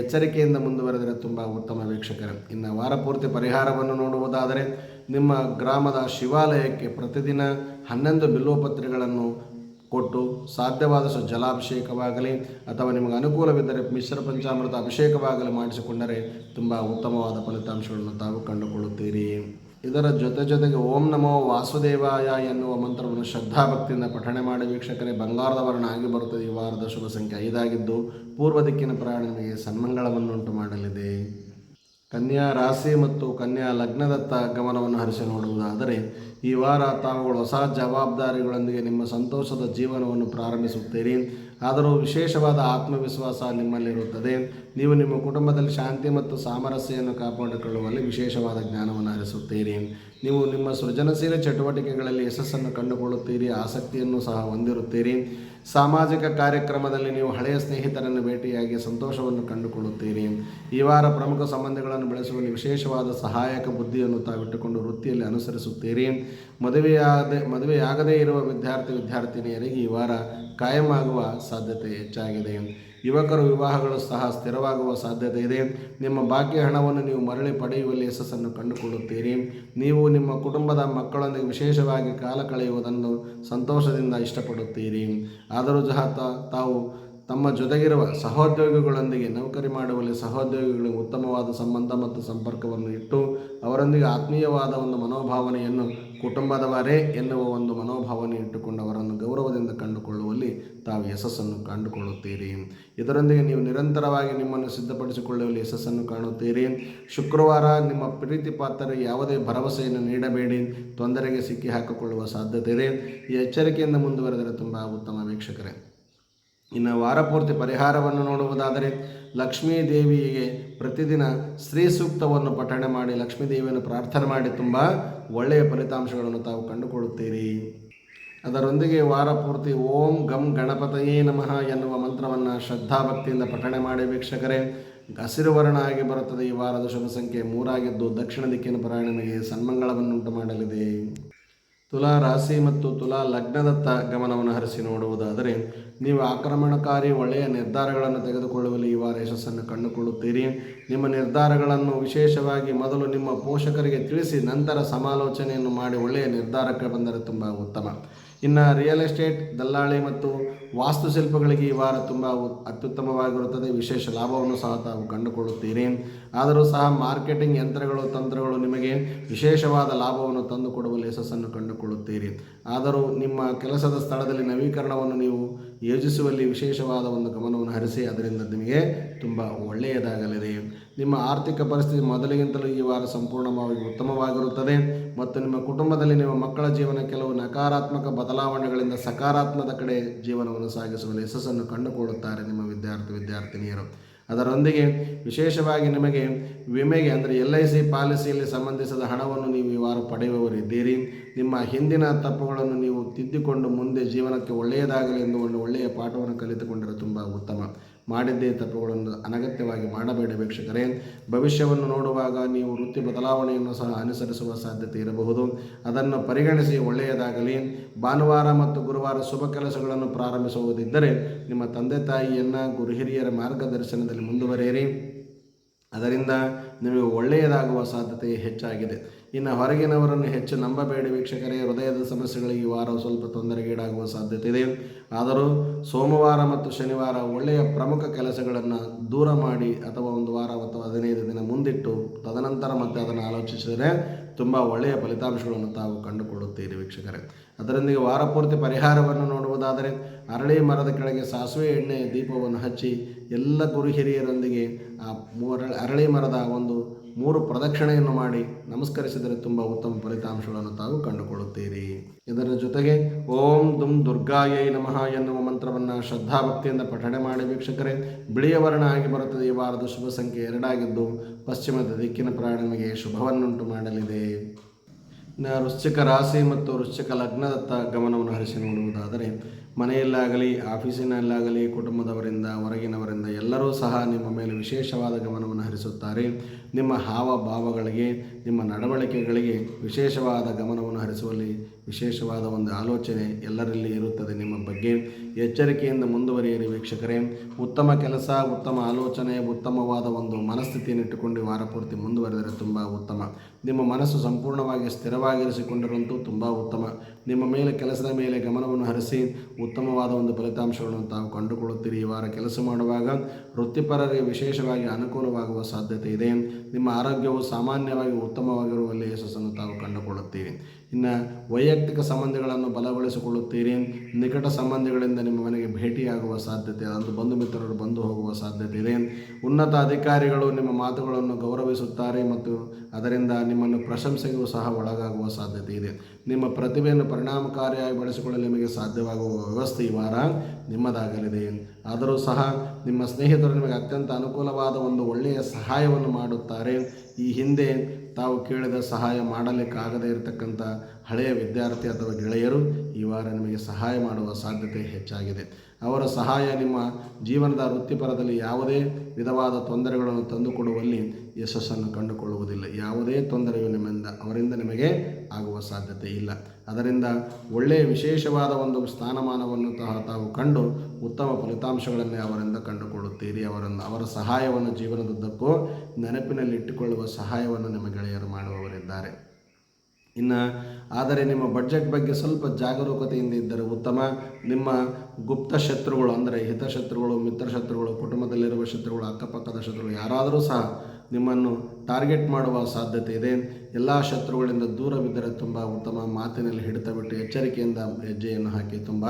ಎಚ್ಚರಿಕೆಯಿಂದ ಮುಂದುವರೆದರೆ ತುಂಬ ಉತ್ತಮ ವೀಕ್ಷಕರೇ. ಇನ್ನು ವಾರ ಪೂರ್ತಿ ಪರಿಹಾರವನ್ನು ನೋಡುವುದಾದರೆ ನಿಮ್ಮ ಗ್ರಾಮದ ಶಿವಾಲಯಕ್ಕೆ ಪ್ರತಿದಿನ ಹನ್ನೊಂದು ಬಿಲ್ವಪತ್ರೆಗಳನ್ನು ಕೊಟ್ಟು ಸಾಧ್ಯವಾದಷ್ಟು ಜಲಾಭಿಷೇಕವಾಗಲಿ ಅಥವಾ ನಿಮಗೆ ಅನುಕೂಲವಿದ್ದರೆ ಮಿಶ್ರ ಪಂಚಾಮೃತ ಅಭಿಷೇಕವಾಗಲಿ ಮಾಡಿಸಿಕೊಂಡರೆ ತುಂಬ ಉತ್ತಮವಾದ ಫಲಿತಾಂಶಗಳನ್ನು ತಾವು ಕಂಡುಕೊಳ್ಳುತ್ತೀರಿ. ಇದರ ಜೊತೆ ಜೊತೆಗೆ ಓಂ ನಮೋ ವಾಸುದೇವಾಯ ಎನ್ನುವ ಮಂತ್ರವನ್ನು ಶ್ರದ್ಧಾಭಕ್ತಿಯಿಂದ ಪಠಣೆ ಮಾಡಿ ವೀಕ್ಷಕರೇ, ಬಂಗಾರದ ವರ್ಣ ಆಗಿ ಬರುತ್ತದೆ. ಈ ವಾರದ ಶುಭ ಸಂಖ್ಯೆ ಐದಾಗಿದ್ದು, ಪೂರ್ವ ದಿಕ್ಕಿನ ಪ್ರಯಾಣ ನಿಮಗೆ ಸನ್ಮಂಗಳವನ್ನುಂಟು ಮಾಡಲಿದೆ. ಕನ್ಯಾ ರಾಶಿ ಮತ್ತು ಕನ್ಯಾ ಲಗ್ನದತ್ತ ಗಮನವನ್ನು ಹರಿಸಿ ನೋಡುವುದಾದರೆ, ಈ ವಾರ ತಾವುಗಳು ಹೊಸ ಜವಾಬ್ದಾರಿಗಳೊಂದಿಗೆ ನಿಮ್ಮ ಸಂತೋಷದ ಜೀವನವನ್ನು ಪ್ರಾರಂಭಿಸುತ್ತೀರಿ. ಆದರೂ ವಿಶೇಷವಾದ ಆತ್ಮವಿಶ್ವಾಸ ನಿಮ್ಮಲ್ಲಿರುತ್ತದೆ. ನೀವು ನಿಮ್ಮ ಕುಟುಂಬದಲ್ಲಿ ಶಾಂತಿ ಮತ್ತು ಸಾಮರಸ್ಯವನ್ನು ಕಾಪಾಡಿಕೊಳ್ಳುವಲ್ಲಿ ವಿಶೇಷವಾದ ಜ್ಞಾನವನ್ನು ಹರಿಸುತ್ತೀರಿ ನೀವು ನಿಮ್ಮ ಸೃಜನಶೀಲ ಚಟುವಟಿಕೆಗಳಲ್ಲಿ ಯಶಸ್ಸನ್ನು ಕಂಡುಕೊಳ್ಳುತ್ತೀರಿ, ಆಸಕ್ತಿಯನ್ನು ಸಹ ಹೊಂದಿರುತ್ತೀರಿ. ಸಾಮಾಜಿಕ ಕಾರ್ಯಕ್ರಮದಲ್ಲಿ ನೀವು ಹಳೆಯ ಸ್ನೇಹಿತರನ್ನು ಭೇಟಿಯಾಗಿ ಸಂತೋಷವನ್ನು ಕಂಡುಕೊಳ್ಳುತ್ತೀರಿ. ಈ ವಾರ ಪ್ರಮುಖ ಸಂಬಂಧಗಳನ್ನು ಬೆಳೆಸುವಲ್ಲಿ ವಿಶೇಷವಾದ ಸಹಾಯಕ ಬುದ್ಧಿಯನ್ನು ತಾವಿಟ್ಟುಕೊಂಡು ವೃತ್ತಿಯಲ್ಲಿ ಅನುಸರಿಸುತ್ತೀರಿ. ಮದುವೆಯಾಗದೆ ಮದುವೆಯಾಗದೇ ಇರುವ ವಿದ್ಯಾರ್ಥಿ, ವಿದ್ಯಾರ್ಥಿನಿಯರಿಗೆ ಈ ವಾರ ಕಾಯಂ ಆಗುವ ಸಾಧ್ಯತೆ ಹೆಚ್ಚಾಗಿದೆ. ಯುವಕರು ವಿವಾಹಗಳು ಸಹ ಸ್ಥಿರವಾಗುವ ಸಾಧ್ಯತೆ ಇದೆ. ನಿಮ್ಮ ಭಾಗ್ಯ ಹಣವನ್ನು ನೀವು ಮರಳಿ ಪಡೆಯುವಲ್ಲಿ ಯಶಸ್ಸನ್ನು ಕಂಡುಕೊಳ್ಳುತ್ತೀರಿ. ನೀವು ನಿಮ್ಮ ಕುಟುಂಬದ ಮಕ್ಕಳೊಂದಿಗೆ ವಿಶೇಷವಾಗಿ ಕಾಲ ಕಳೆಯುವುದನ್ನು ಸಂತೋಷದಿಂದ ಇಷ್ಟಪಡುತ್ತೀರಿ. ಆದರೂ ಸಹ ತಾವು ತಮ್ಮ ಜೊತೆಗಿರುವ ಸಹೋದ್ಯೋಗಿಗಳೊಂದಿಗೆ ನೌಕರಿ ಮಾಡುವಲ್ಲಿ ಸಹೋದ್ಯೋಗಿಗಳಿಗೆ ಉತ್ತಮವಾದ ಸಂಬಂಧ ಮತ್ತು ಸಂಪರ್ಕವನ್ನು ಇಟ್ಟು ಅವರೊಂದಿಗೆ ಆತ್ಮೀಯವಾದ ಒಂದು ಮನೋಭಾವನೆಯನ್ನು ಕುಟುಂಬದವರೇ ಎನ್ನುವ ಒಂದು ಮನೋಭಾವನೆ ಇಟ್ಟುಕೊಂಡು ಅವರನ್ನು ಗೌರವದಿಂದ ಕಂಡುಕೊಳ್ಳುವಲ್ಲಿ ತಾವು ಯಶಸ್ಸನ್ನು ಕಂಡುಕೊಳ್ಳುತ್ತೀರಿ. ಇದರೊಂದಿಗೆ ನೀವು ನಿರಂತರವಾಗಿ ನಿಮ್ಮನ್ನು ಸಿದ್ಧಪಡಿಸಿಕೊಳ್ಳುವಲ್ಲಿ ಯಶಸ್ಸನ್ನು ಕಾಣುತ್ತೀರಿ. ಶುಕ್ರವಾರ ನಿಮ್ಮ ಪ್ರೀತಿ ಪಾತ್ರರಿಗೆ ಯಾವುದೇ ಭರವಸೆಯನ್ನು ನೀಡಬೇಡಿ. ತೊಂದರೆಗೆ ಸಿಕ್ಕಿ ಹಾಕಿಕೊಳ್ಳುವ ಸಾಧ್ಯತೆ ಇದೆ. ಈ ಎಚ್ಚರಿಕೆಯಿಂದ ಮುಂದುವರೆದರೆ ತುಂಬ ಉತ್ತಮ ವೀಕ್ಷಕರೇ. ಇನ್ನು ವಾರಪೂರ್ತಿ ಪರಿಹಾರವನ್ನು ನೋಡುವುದಾದರೆ ಲಕ್ಷ್ಮೀ ದೇವಿಗೆ ಪ್ರತಿದಿನ ಸ್ತ್ರೀ ಸೂಕ್ತವನ್ನು ಪಠಣೆ ಮಾಡಿ ಲಕ್ಷ್ಮೀ ದೇವಿಯನ್ನು ಪ್ರಾರ್ಥನೆ ಮಾಡಿ ತುಂಬ ಒಳ್ಳೆಯ ಫಲಿತಾಂಶಗಳನ್ನು ತಾವು ಕಂಡುಕೊಳ್ಳುತ್ತೀರಿ. ಅದರೊಂದಿಗೆ ವಾರಪೂರ್ತಿ ಓಂ ಗಂ ಗಣಪತಯೇ ನಮಃ ಎನ್ನುವ ಮಂತ್ರವನ್ನು ಶ್ರದ್ಧಾಭಕ್ತಿಯಿಂದ ಪಠಣೆ ಮಾಡಿ ವೀಕ್ಷಕರೇ ಹಸಿರು ವರ್ಣ ಆಗಿ ಬರುತ್ತದೆ ಈ ವಾರದ ಶುಭ ಸಂಖ್ಯೆ ಮೂರಾಗಿದ್ದು ದಕ್ಷಿಣ ದಿಕ್ಕಿನ ಪ್ರಯಾಣಿಗೆ ಸನ್ಮಂಗಳವನ್ನುಂಟು ಮಾಡಲಿದೆ. ತುಲಾ ರಾಶಿ ಮತ್ತು ತುಲಾ ಲಗ್ನದತ್ತ ಗಮನವನ್ನು ಹರಿಸಿ ನೋಡುವುದಾದರೆ ನೀವು ಆಕ್ರಮಣಕಾರಿ ಒಳ್ಳೆಯ ನಿರ್ಧಾರಗಳನ್ನು ತೆಗೆದುಕೊಳ್ಳುವಲ್ಲಿ ಈ ವಾರ ಯಶಸ್ಸನ್ನು ಕಂಡುಕೊಳ್ಳುತ್ತೀರಿ. ನಿಮ್ಮ ನಿರ್ಧಾರಗಳನ್ನು ವಿಶೇಷವಾಗಿ ಮೊದಲು ನಿಮ್ಮ ಪೋಷಕರಿಗೆ ತಿಳಿಸಿ, ನಂತರ ಸಮಾಲೋಚನೆಯನ್ನು ಮಾಡಿ ಒಳ್ಳೆಯ ನಿರ್ಧಾರಕ್ಕೆ ಬಂದರೆ ತುಂಬ ಉತ್ತಮ. ಇನ್ನು ರಿಯಲ್ ಎಸ್ಟೇಟ್, ದಲ್ಲಾಳಿ ಮತ್ತು ವಾಸ್ತುಶಿಲ್ಪಗಳಿಗೆ ಈ ವಾರ ತುಂಬ ಅತ್ಯುತ್ತಮವಾಗಿರುತ್ತದೆ. ವಿಶೇಷ ಲಾಭವನ್ನು ಸಹ ತಾವು ಕಂಡುಕೊಳ್ಳುತ್ತೀರಿ. ಆದರೂ ಸಹ ಮಾರ್ಕೆಟಿಂಗ್ ಯಂತ್ರಗಳು, ತಂತ್ರಗಳು ನಿಮಗೆ ವಿಶೇಷವಾದ ಲಾಭವನ್ನು ತಂದುಕೊಡುವಲ್ಲಿ ಯಶಸ್ಸನ್ನು ಕಂಡುಕೊಳ್ಳುತ್ತೀರಿ. ಆದರೂ ನಿಮ್ಮ ಕೆಲಸದ ಸ್ಥಳದಲ್ಲಿ ನವೀಕರಣವನ್ನು ನೀವು ಯೋಜಿಸುವಲ್ಲಿ ವಿಶೇಷವಾದ ಒಂದು ಗಮನವನ್ನು ಹರಿಸಿ, ಅದರಿಂದ ನಿಮಗೆ ತುಂಬ ಒಳ್ಳೆಯದಾಗಲಿದೆ. ನಿಮ್ಮ ಆರ್ಥಿಕ ಪರಿಸ್ಥಿತಿ ಮೊದಲಿಗಿಂತಲೂ ಈ ವಾರ ಸಂಪೂರ್ಣವಾಗಿ ಉತ್ತಮವಾಗಿರುತ್ತದೆ ಮತ್ತು ನಿಮ್ಮ ಕುಟುಂಬದಲ್ಲಿ ನಿಮ್ಮ ಮಕ್ಕಳ ಜೀವನ ಕೆಲವು ನಕಾರಾತ್ಮಕ ಬದಲಾವಣೆಗಳಿಂದ ಸಕಾರಾತ್ಮಕ ಕಡೆ ಜೀವನವನ್ನು ಸಾಗಿಸುವಲ್ಲಿ ಯಶಸ್ಸನ್ನು ಕಂಡುಕೊಳ್ಳುತ್ತಾರೆ ನಿಮ್ಮ ವಿದ್ಯಾರ್ಥಿ, ವಿದ್ಯಾರ್ಥಿನಿಯರು. ಅದರೊಂದಿಗೆ ವಿಶೇಷವಾಗಿ ನಿಮಗೆ ವಿಮೆಗೆ ಅಂದರೆ ಎಲ್ ಐ ಸಿ ಪಾಲಿಸಿಯಲ್ಲಿ ಸಂಬಂಧಿಸಿದ ಹಣವನ್ನು ನೀವು ಈ ವಾರ ಪಡೆಯುವವರಿದ್ದೀರಿ ನಿಮ್ಮ ಹಿಂದಿನ ತಪ್ಪುಗಳನ್ನು ನೀವು ತಿದ್ದಿಕೊಂಡು ಮುಂದೆ ಜೀವನಕ್ಕೆ ಒಳ್ಳೆಯದಾಗಲಿ ಎಂದು ಒಂದು ಒಳ್ಳೆಯ ಪಾಠವನ್ನು ಕಲಿತುಕೊಂಡರೆ ತುಂಬ ಉತ್ತಮ. ಮಾಡಿದ್ದೇ ತಪ್ಪುಗಳನ್ನು ಅನಗತ್ಯವಾಗಿ ಮಾಡಬೇಡ ವೀಕ್ಷಕರೇ. ಭವಿಷ್ಯವನ್ನು ನೋಡುವಾಗ ನೀವು ವೃತ್ತಿ ಬದಲಾವಣೆಯನ್ನು ಸಹ ಅನುಸರಿಸುವ ಸಾಧ್ಯತೆ ಇರಬಹುದು. ಅದನ್ನು ಪರಿಗಣಿಸಿ ಒಳ್ಳೆಯದಾಗಲಿ. ಭಾನುವಾರ ಮತ್ತು ಗುರುವಾರ ಶುಭ ಕೆಲಸಗಳನ್ನು ಪ್ರಾರಂಭಿಸುವುದಿದ್ದರೆ ನಿಮ್ಮ ತಂದೆ ತಾಯಿಯನ್ನು ಗುರುಹಿರಿಯರ ಮಾರ್ಗದರ್ಶನದಲ್ಲಿ ಮುಂದುವರಿಯಿರಿ. ಅದರಿಂದ ನಿಮಗೆ ಒಳ್ಳೆಯದಾಗುವ ಸಾಧ್ಯತೆ ಹೆಚ್ಚಾಗಿದೆ. ಇನ್ನು ಹೊರಗಿನವರನ್ನು ಹೆಚ್ಚು ನಂಬಬೇಡಿ ವೀಕ್ಷಕರೇ. ಹೃದಯದ ಸಮಸ್ಯೆಗಳಿಗೆ ಈ ವಾರ ಸ್ವಲ್ಪ ತೊಂದರೆಗೀಡಾಗುವ ಸಾಧ್ಯತೆ ಇದೆ. ಆದರೂ ಸೋಮವಾರ ಮತ್ತು ಶನಿವಾರ ಒಳ್ಳೆಯ ಪ್ರಮುಖ ಕೆಲಸಗಳನ್ನು ದೂರ ಮಾಡಿ ಅಥವಾ ಒಂದು ವಾರ ಅಥವಾ ಹದಿನೈದು ದಿನ ಮುಂದಿಟ್ಟು ತದನಂತರ ಮತ್ತೆ ಅದನ್ನು ಆಲೋಚಿಸಿದರೆ ತುಂಬ ಒಳ್ಳೆಯ ಫಲಿತಾಂಶಗಳನ್ನು ತಾವು ಕಂಡುಕೊಳ್ಳುತ್ತೀರಿ ವೀಕ್ಷಕರೇ. ಅದರೊಂದಿಗೆ ವಾರಪೂರ್ತಿ ಪರಿಹಾರವನ್ನು ನೋಡುವುದಾದರೆ ಅರಳಿ ಮರದ ಕೆಳಗೆ ಸಾಸಿವೆ ಎಣ್ಣೆ ದೀಪವನ್ನು ಹಚ್ಚಿ ಎಲ್ಲ ಗುರು ಹಿರಿಯರೊಂದಿಗೆ ಆ ಅರಳಿ ಮರದ ಒಂದು ಮೂರು ಪ್ರದಕ್ಷಿಣೆಯನ್ನು ಮಾಡಿ ನಮಸ್ಕರಿಸಿದರೆ ತುಂಬ ಉತ್ತಮ ಫಲಿತಾಂಶಗಳನ್ನು ತಾವು ಕಂಡುಕೊಳ್ಳುತ್ತೀರಿ. ಇದರ ಜೊತೆಗೆ ಓಂ ದುಂ ದುರ್ಗಾಯೈ ನಮಃ ಎನ್ನುವ ಮಂತ್ರವನ್ನು ಶ್ರದ್ಧಾಭಕ್ತಿಯಿಂದ ಪಠಣೆ ಮಾಡಿ ವೀಕ್ಷಕರೇ, ಬಿಳಿಯ ವರ್ಣ ಆಗಿ ಬರುತ್ತದೆ ಈ ವಾರದ ಶುಭ ಸಂಖ್ಯೆ ಎರಡಾಗಿದ್ದು ಪಶ್ಚಿಮದ ದಿಕ್ಕಿನ ನಿಮಗೆ ಶುಭವನ್ನುಂಟು ಮಾಡಲಿದೆ. ವೃಶ್ಚಿಕ ರಾಶಿ ಮತ್ತು ವೃಶ್ಚಿಕ ಲಗ್ನದತ್ತ ಗಮನವನ್ನು ಹರಿಸಿ ನೋಡುವುದಾದರೆ, ಮನೆಯಲ್ಲಾಗಲಿ, ಆಫೀಸಿನಲ್ಲಾಗಲಿ, ಕುಟುಂಬದವರಿಂದ, ಹೊರಗಿನವರಿಂದ ಎಲ್ಲರೂ ಸಹ ನಿಮ್ಮ ಮೇಲೆ ವಿಶೇಷವಾದ ಗಮನವನ್ನು ಹರಿಸುತ್ತಾರೆ. ನಿಮ್ಮ ಹಾವಭಾವಗಳಿಗೆ, ನಿಮ್ಮ ನಡವಳಿಕೆಗಳಿಗೆ ವಿಶೇಷವಾದ ಗಮನವನ್ನು ಹರಿಸುವಲ್ಲಿ ವಿಶೇಷವಾದ ಒಂದು ಆಲೋಚನೆ ಎಲ್ಲರಲ್ಲಿ ಇರುತ್ತದೆ ನಿಮ್ಮ ಬಗ್ಗೆ. ಎಚ್ಚರಿಕೆಯಿಂದ ಮುಂದುವರಿಯಿರಿ ವೀಕ್ಷಕರೇ. ಉತ್ತಮ ಕೆಲಸ, ಉತ್ತಮ ಆಲೋಚನೆ, ಉತ್ತಮವಾದ ಒಂದು ಮನಸ್ಥಿತಿಯನ್ನು ಇಟ್ಟುಕೊಂಡು ವಾರಪೂರ್ತಿ ವಾರ ಪೂರ್ತಿ ಮುಂದುವರೆದರೆ ತುಂಬ ಉತ್ತಮ. ನಿಮ್ಮ ಮನಸ್ಸು ಸಂಪೂರ್ಣವಾಗಿ ಸ್ಥಿರವಾಗಿರಿಸಿಕೊಂಡಿರುವಂತೂ ತುಂಬ ಉತ್ತಮ. ನಿಮ್ಮ ಮೇಲೆ, ಕೆಲಸದ ಮೇಲೆ ಗಮನವನ್ನು ಹರಿಸಿ ಉತ್ತಮವಾದ ಒಂದು ಫಲಿತಾಂಶಗಳನ್ನು ತಾವು ಕಂಡುಕೊಳ್ಳುತ್ತೀರಿ. ಈ ವಾರ ಕೆಲಸ ಮಾಡುವಾಗ ವೃತ್ತಿಪರರಿಗೆ ವಿಶೇಷವಾಗಿ ಅನುಕೂಲವಾಗುವ ಸಾಧ್ಯತೆ ಇದೆ. ನಿಮ್ಮ ಆರೋಗ್ಯವು ಸಾಮಾನ್ಯವಾಗಿ ಉತ್ತಮವಾಗಿರುವಲ್ಲಿ ಯಶಸ್ಸನ್ನು ತಾವು ಕಂಡುಕೊಳ್ಳುತ್ತೀರಿ. ಇನ್ನು ವೈಯಕ್ತಿಕ ಸಂಬಂಧಗಳನ್ನು ಬಲಗೊಳಿಸಿಕೊಳ್ಳುತ್ತೀರಿ. ನಿಕಟ ಸಂಬಂಧಿಗಳಿಂದ ನಿಮ್ಮ ಮನೆಗೆ ಭೇಟಿಯಾಗುವ ಸಾಧ್ಯತೆ, ಅದು ಬಂಧು ಮಿತ್ರರು ಬಂದು ಹೋಗುವ ಸಾಧ್ಯತೆ ಇದೆ. ಉನ್ನತ ಅಧಿಕಾರಿಗಳು ನಿಮ್ಮ ಮಾತುಗಳನ್ನು ಗೌರವಿಸುತ್ತಾರೆ ಮತ್ತು ಅದರಿಂದ ನಿಮ್ಮನ್ನು ಪ್ರಶಂಸೆಗೂ ಸಹ ಒಳಗಾಗುವ ಸಾಧ್ಯತೆ ಇದೆ. ನಿಮ್ಮ ಪ್ರತಿಭೆಯನ್ನು ಪರಿಣಾಮಕಾರಿಯಾಗಿ ಬಳಸಿಕೊಳ್ಳಲು ನಿಮಗೆ ಸಾಧ್ಯವಾಗುವ ವ್ಯವಸ್ಥೆ ಈ ವಾರ ನಿಮ್ಮದಾಗಲಿದೆ. ಆದರೂ ಸಹ ನಿಮ್ಮ ಸ್ನೇಹಿತರು ನಿಮಗೆ ಅತ್ಯಂತ ಅನುಕೂಲವಾದ ಒಂದು ಒಳ್ಳೆಯ ಸಹಾಯವನ್ನು ಮಾಡುತ್ತಾರೆ. ಈ ಹಿಂದೆ ತಾವು ಕೇಳಿದ ಸಹಾಯ ಮಾಡಲಿಕ್ಕಾಗದೇ ಇರತಕ್ಕಂಥ ಹಳೆಯ ವಿದ್ಯಾರ್ಥಿ ಅಥವಾ ಗೆಳೆಯರು ಈ ವಾರ ನಿಮಗೆ ಸಹಾಯ ಮಾಡುವ ಸಾಧ್ಯತೆ ಹೆಚ್ಚಾಗಿದೆ. ಅವರ ಸಹಾಯ ನಿಮ್ಮ ಜೀವನದ ವೃತ್ತಿಪರದಲ್ಲಿ ಯಾವುದೇ ವಿಧವಾದ ತೊಂದರೆಗಳನ್ನು ತಂದುಕೊಡುವಲ್ಲಿ ಯಶಸ್ಸನ್ನು ಕಂಡುಕೊಳ್ಳುವುದಿಲ್ಲ. ಯಾವುದೇ ತೊಂದರೆಯು ನಿಮ್ಮಿಂದ, ಅವರಿಂದ ನಿಮಗೆ ಆಗುವ ಸಾಧ್ಯತೆ ಇಲ್ಲ. ಅದರಿಂದ ಒಳ್ಳೆಯ ವಿಶೇಷವಾದ ಒಂದು ಸ್ಥಾನಮಾನವನ್ನು ಸಹ ತಾವು ಕಂಡು ಉತ್ತಮ ಫಲಿತಾಂಶಗಳನ್ನೇ ಅವರಿಂದ ಕಂಡುಕೊಳ್ಳುತ್ತೀರಿ. ಅವರನ್ನು, ಅವರ ಸಹಾಯವನ್ನು ಜೀವನದುದ್ದಕ್ಕೂ ನೆನಪಿನಲ್ಲಿಟ್ಟುಕೊಳ್ಳುವ ಸಹಾಯವನ್ನು ನಿಮ್ಮ ಗೆಳೆಯರು ಮಾಡುವವರಿದ್ದಾರೆ. ಇನ್ನು, ಆದರೆ ನಿಮ್ಮ ಬಡ್ಜೆಟ್ ಬಗ್ಗೆ ಸ್ವಲ್ಪ ಜಾಗರೂಕತೆಯಿಂದ ಇದ್ದರೆ ಉತ್ತಮ. ನಿಮ್ಮ ಗುಪ್ತ ಶತ್ರುಗಳು, ಅಂದರೆ ಹಿತಶತ್ರುಗಳು, ಮಿತ್ರಶತ್ರುಗಳು, ಕುಟುಂಬದಲ್ಲಿರುವ ಶತ್ರುಗಳು, ಅಕ್ಕಪಕ್ಕದ ಶತ್ರುಗಳು ಯಾರಾದರೂ ಸಹ ನಿಮ್ಮನ್ನು ಟಾರ್ಗೆಟ್ ಮಾಡುವ ಸಾಧ್ಯತೆ ಇದೆ. ಎಲ್ಲ ಶತ್ರುಗಳಿಂದ ದೂರವಿದ್ದರೆ ತುಂಬ ಉತ್ತಮ ಮಾತಿನಲ್ಲಿ ಹಿಡಿತ ಬಿಟ್ಟು ಎಚ್ಚರಿಕೆಯಿಂದ ಹೆಜ್ಜೆಯನ್ನು ಹಾಕಿ ತುಂಬ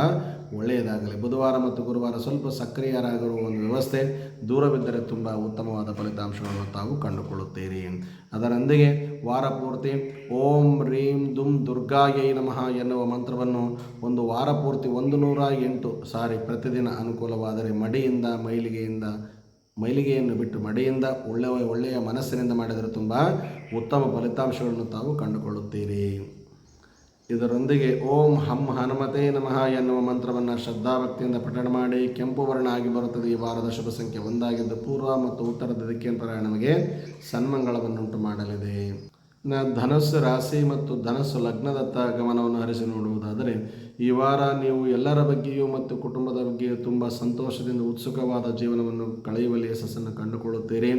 ಒಳ್ಳೆಯದಾಗಲಿ. ಬುಧವಾರ ಮತ್ತು ಗುರುವಾರ ಸ್ವಲ್ಪ ಸಕ್ರಿಯರಾಗಿರುವ ಒಂದು ವ್ಯವಸ್ಥೆ ದೂರವಿದ್ದರೆ ತುಂಬ ಉತ್ತಮವಾದ ಫಲಿತಾಂಶಗಳನ್ನು ತಾವು ಕಂಡುಕೊಳ್ಳುತ್ತೀರಿ. ಅದರೊಂದಿಗೆ ವಾರ ಪೂರ್ತಿ ಓಂ ರೀಂ ದುಂ ದುರ್ಗಾಯೈ ನಮಃ ಎನ್ನುವ ಮಂತ್ರವನ್ನು ಒಂದು ವಾರ ಪೂರ್ತಿ ಒಂದು ನೂರ ಎಂಟು ಸಾರಿ ಪ್ರತಿದಿನ ಅನುಕೂಲವಾದರೆ ಮಡಿಯಿಂದ, ಮೈಲಿಗೆಯಿಂದ ಮೈಲಿಗೆಯನ್ನು ಬಿಟ್ಟು ಮಡಿಯಿಂದ ಒಳ್ಳೆಯ ಒಳ್ಳೆಯ ಮನಸ್ಸಿನಿಂದ ಮಾಡಿದರೆ ತುಂಬ ಉತ್ತಮ ಫಲಿತಾಂಶಗಳನ್ನು ತಾವು ಕಂಡುಕೊಳ್ಳುತ್ತೀರಿ. ಇದರೊಂದಿಗೆ ಓಂ ಹಂ ಹನುಮತೆ ನಮಃ ಎನ್ನುವ ಮಂತ್ರವನ್ನು ಶ್ರದ್ಧಾಭಕ್ತಿಯಿಂದ ಪಠಣ ಮಾಡಿ ಕೆಂಪು ವರ್ಣ ಆಗಿ ಬರುತ್ತದೆ. ಈ ವಾರದ ಶುಭ ಸಂಖ್ಯೆ ಒಂದಾಗಿದ್ದು ಪೂರ್ವ ಮತ್ತು ಉತ್ತರದ ದಿಕ್ಕಿನ ಪ್ರಯಾಣ ನಮಗೆ ಸನ್ಮಂಗಳವನ್ನುಂಟು ಮಾಡಲಿದೆ. ಧನಸ್ಸು ರಾಶಿ ಮತ್ತು ಧನಸ್ಸು ಲಗ್ನದತ್ತ ಗಮನವನ್ನು ಹರಿಸಿ ನೋಡುವುದಾದರೆ ಈ ವಾರ ನೀವು ಎಲ್ಲರ ಬಗ್ಗೆಯೂ ಮತ್ತು ಕುಟುಂಬದ ಬಗ್ಗೆಯೂ ತುಂಬ ಸಂತೋಷದಿಂದ, ಉತ್ಸುಕವಾದ ಜೀವನವನ್ನು ಕಳೆಯುವಲ್ಲಿ ಯಶಸ್ಸನ್ನು ಕಂಡುಕೊಳ್ಳುತ್ತೀರಿ.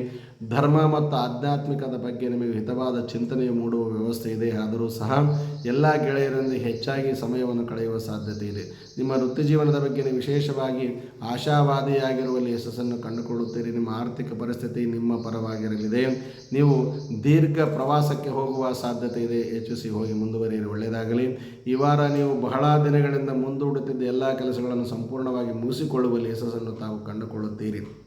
ಧರ್ಮ ಮತ್ತು ಆಧ್ಯಾತ್ಮಿಕದ ಬಗ್ಗೆ ನಿಮಗೆ ಹಿತವಾದ ಚಿಂತನೆ ಮೂಡುವ ವ್ಯವಸ್ಥೆ ಇದೆ. ಆದರೂ ಸಹ ಎಲ್ಲ ಗೆಳೆಯರೊಂದಿಗೆ ಹೆಚ್ಚಾಗಿ ಸಮಯವನ್ನು ಕಳೆಯುವ ಸಾಧ್ಯತೆ ಇದೆ. ನಿಮ್ಮ ವೃತ್ತಿ ಜೀವನದ ಬಗ್ಗೆ ನೀವು ವಿಶೇಷವಾಗಿ ಆಶಾವಾದಿಯಾಗಿರುವಲ್ಲಿ ಯಶಸ್ಸನ್ನು ಕಂಡುಕೊಳ್ಳುತ್ತೀರಿ. ನಿಮ್ಮ ಆರ್ಥಿಕ ಪರಿಸ್ಥಿತಿ ನಿಮ್ಮ ಪರವಾಗಿರಲಿದೆ. ನೀವು ದೀರ್ಘ ಪ್ರವಾಸಕ್ಕೆ ಹೋಗುವ ಸಾಧ್ಯತೆ ಇದೆ. ಎಚ್ ಸಿ ಹೋಗಿ ಮುಂದುವರಿಯಲು ಒಳ್ಳೆಯದಾಗಲಿ. ಈ ವಾರ ನೀವು ಬಹಳ ದಿನಗಳಿಂದ ಮುಂದೂಡುತ್ತಿದ್ದ ಎಲ್ಲ ಕೆಲಸಗಳನ್ನು ಸಂಪೂರ್ಣವಾಗಿ ಮುಗಿಸಿಕೊಳ್ಳುವಲ್ಲಿ ಯಶಸ್ಸನ್ನು ತಾವು ಕಂಡುಕೊಳ್ಳುತ್ತೀರಿ.